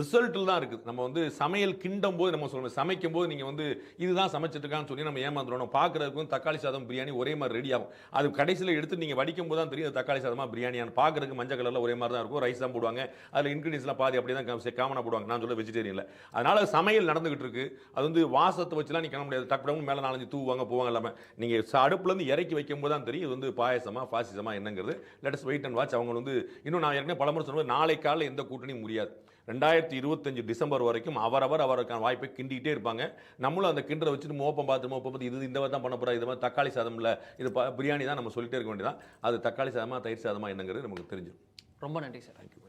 ரிசல்ட்டில் தான் இருக்குது. நம்ம வந்து சமையல் கிண்டும் போது நம்ம சொல்லணும் சமைக்கும் போது நீங்கள் வந்து இதுதான் சமைச்சிட்ருக்கான்னு சொல்லி நம்ம ஏமாந்துடணும் பார்க்குறதுக்கும் தக்காளி சாதம் பிரியாணி ஒரே மாதிரி ரெடி ஆகும். அது கடைசியில் எடுத்து நீங்கள் வடிக்கும் போது தான் தெரியும் அது தக்காளி சாதமாக பிரியாணியான பார்க்குறதுக்கு மஞ்சள் கலரில் ஒரே மாதிரி தான் இருக்கும். ரைஸ் தான் போடுவாங்க. அதில் இன்க்ரீடியன்ஸ்லாம் பாதி அப்படியே தான் காமனாக போடுவாங்க. நான் சொல்ல வெஜிடேரியனில் அதனால் சமையல் நடந்துகிட்டு இருக்கு. அது வந்து வாசத்தை வச்சுலாம் நீ காண முடியாது. டக்குனு மேலே நாலஞ்சு தூவாங்க போவாங்க எல்லாமே. நீங்கள் அடுப்புலேருந்து இறக்கி வைக்கும் போது தான் தெரியும் இது வந்து பாயசமா பாசிசமா என்னங்கிறது. லெட்டஸ் வெயிட் அண்ட் வாட்ச் அவங்க வந்து இன்னும் நான் ஏற்கனவே பலமுறை சொன்னது நாளை காலையில் எந்த கூட்டணியும் முடியாது. ரெண்டாயிரத்தி இருபத்தஞ்சு டிசம்பர் வரைக்கும் அவரவர் அவருக்கான வாய்ப்பை கிண்டிகிட்டே இருப்பாங்க. நம்மளும் அந்த கிண்டரை வச்சுட்டு மோப்பம் பார்த்து மோப்பம் பார்த்து இது இந்த மாதிரி தான் பண்ண போறா இது மாதிரி தக்காளி சாதம் இல்லை இது ப- பிரியாணி தான் நம்ம சொல்லிட்டே இருக்க வேண்டியதான் அது தக்காளி சாதமா தயிர் சாதமா என்னங்கிறது நமக்கு தெரிஞ்சிடும் ரொம்ப நன்றி சார். தேங்க்யூ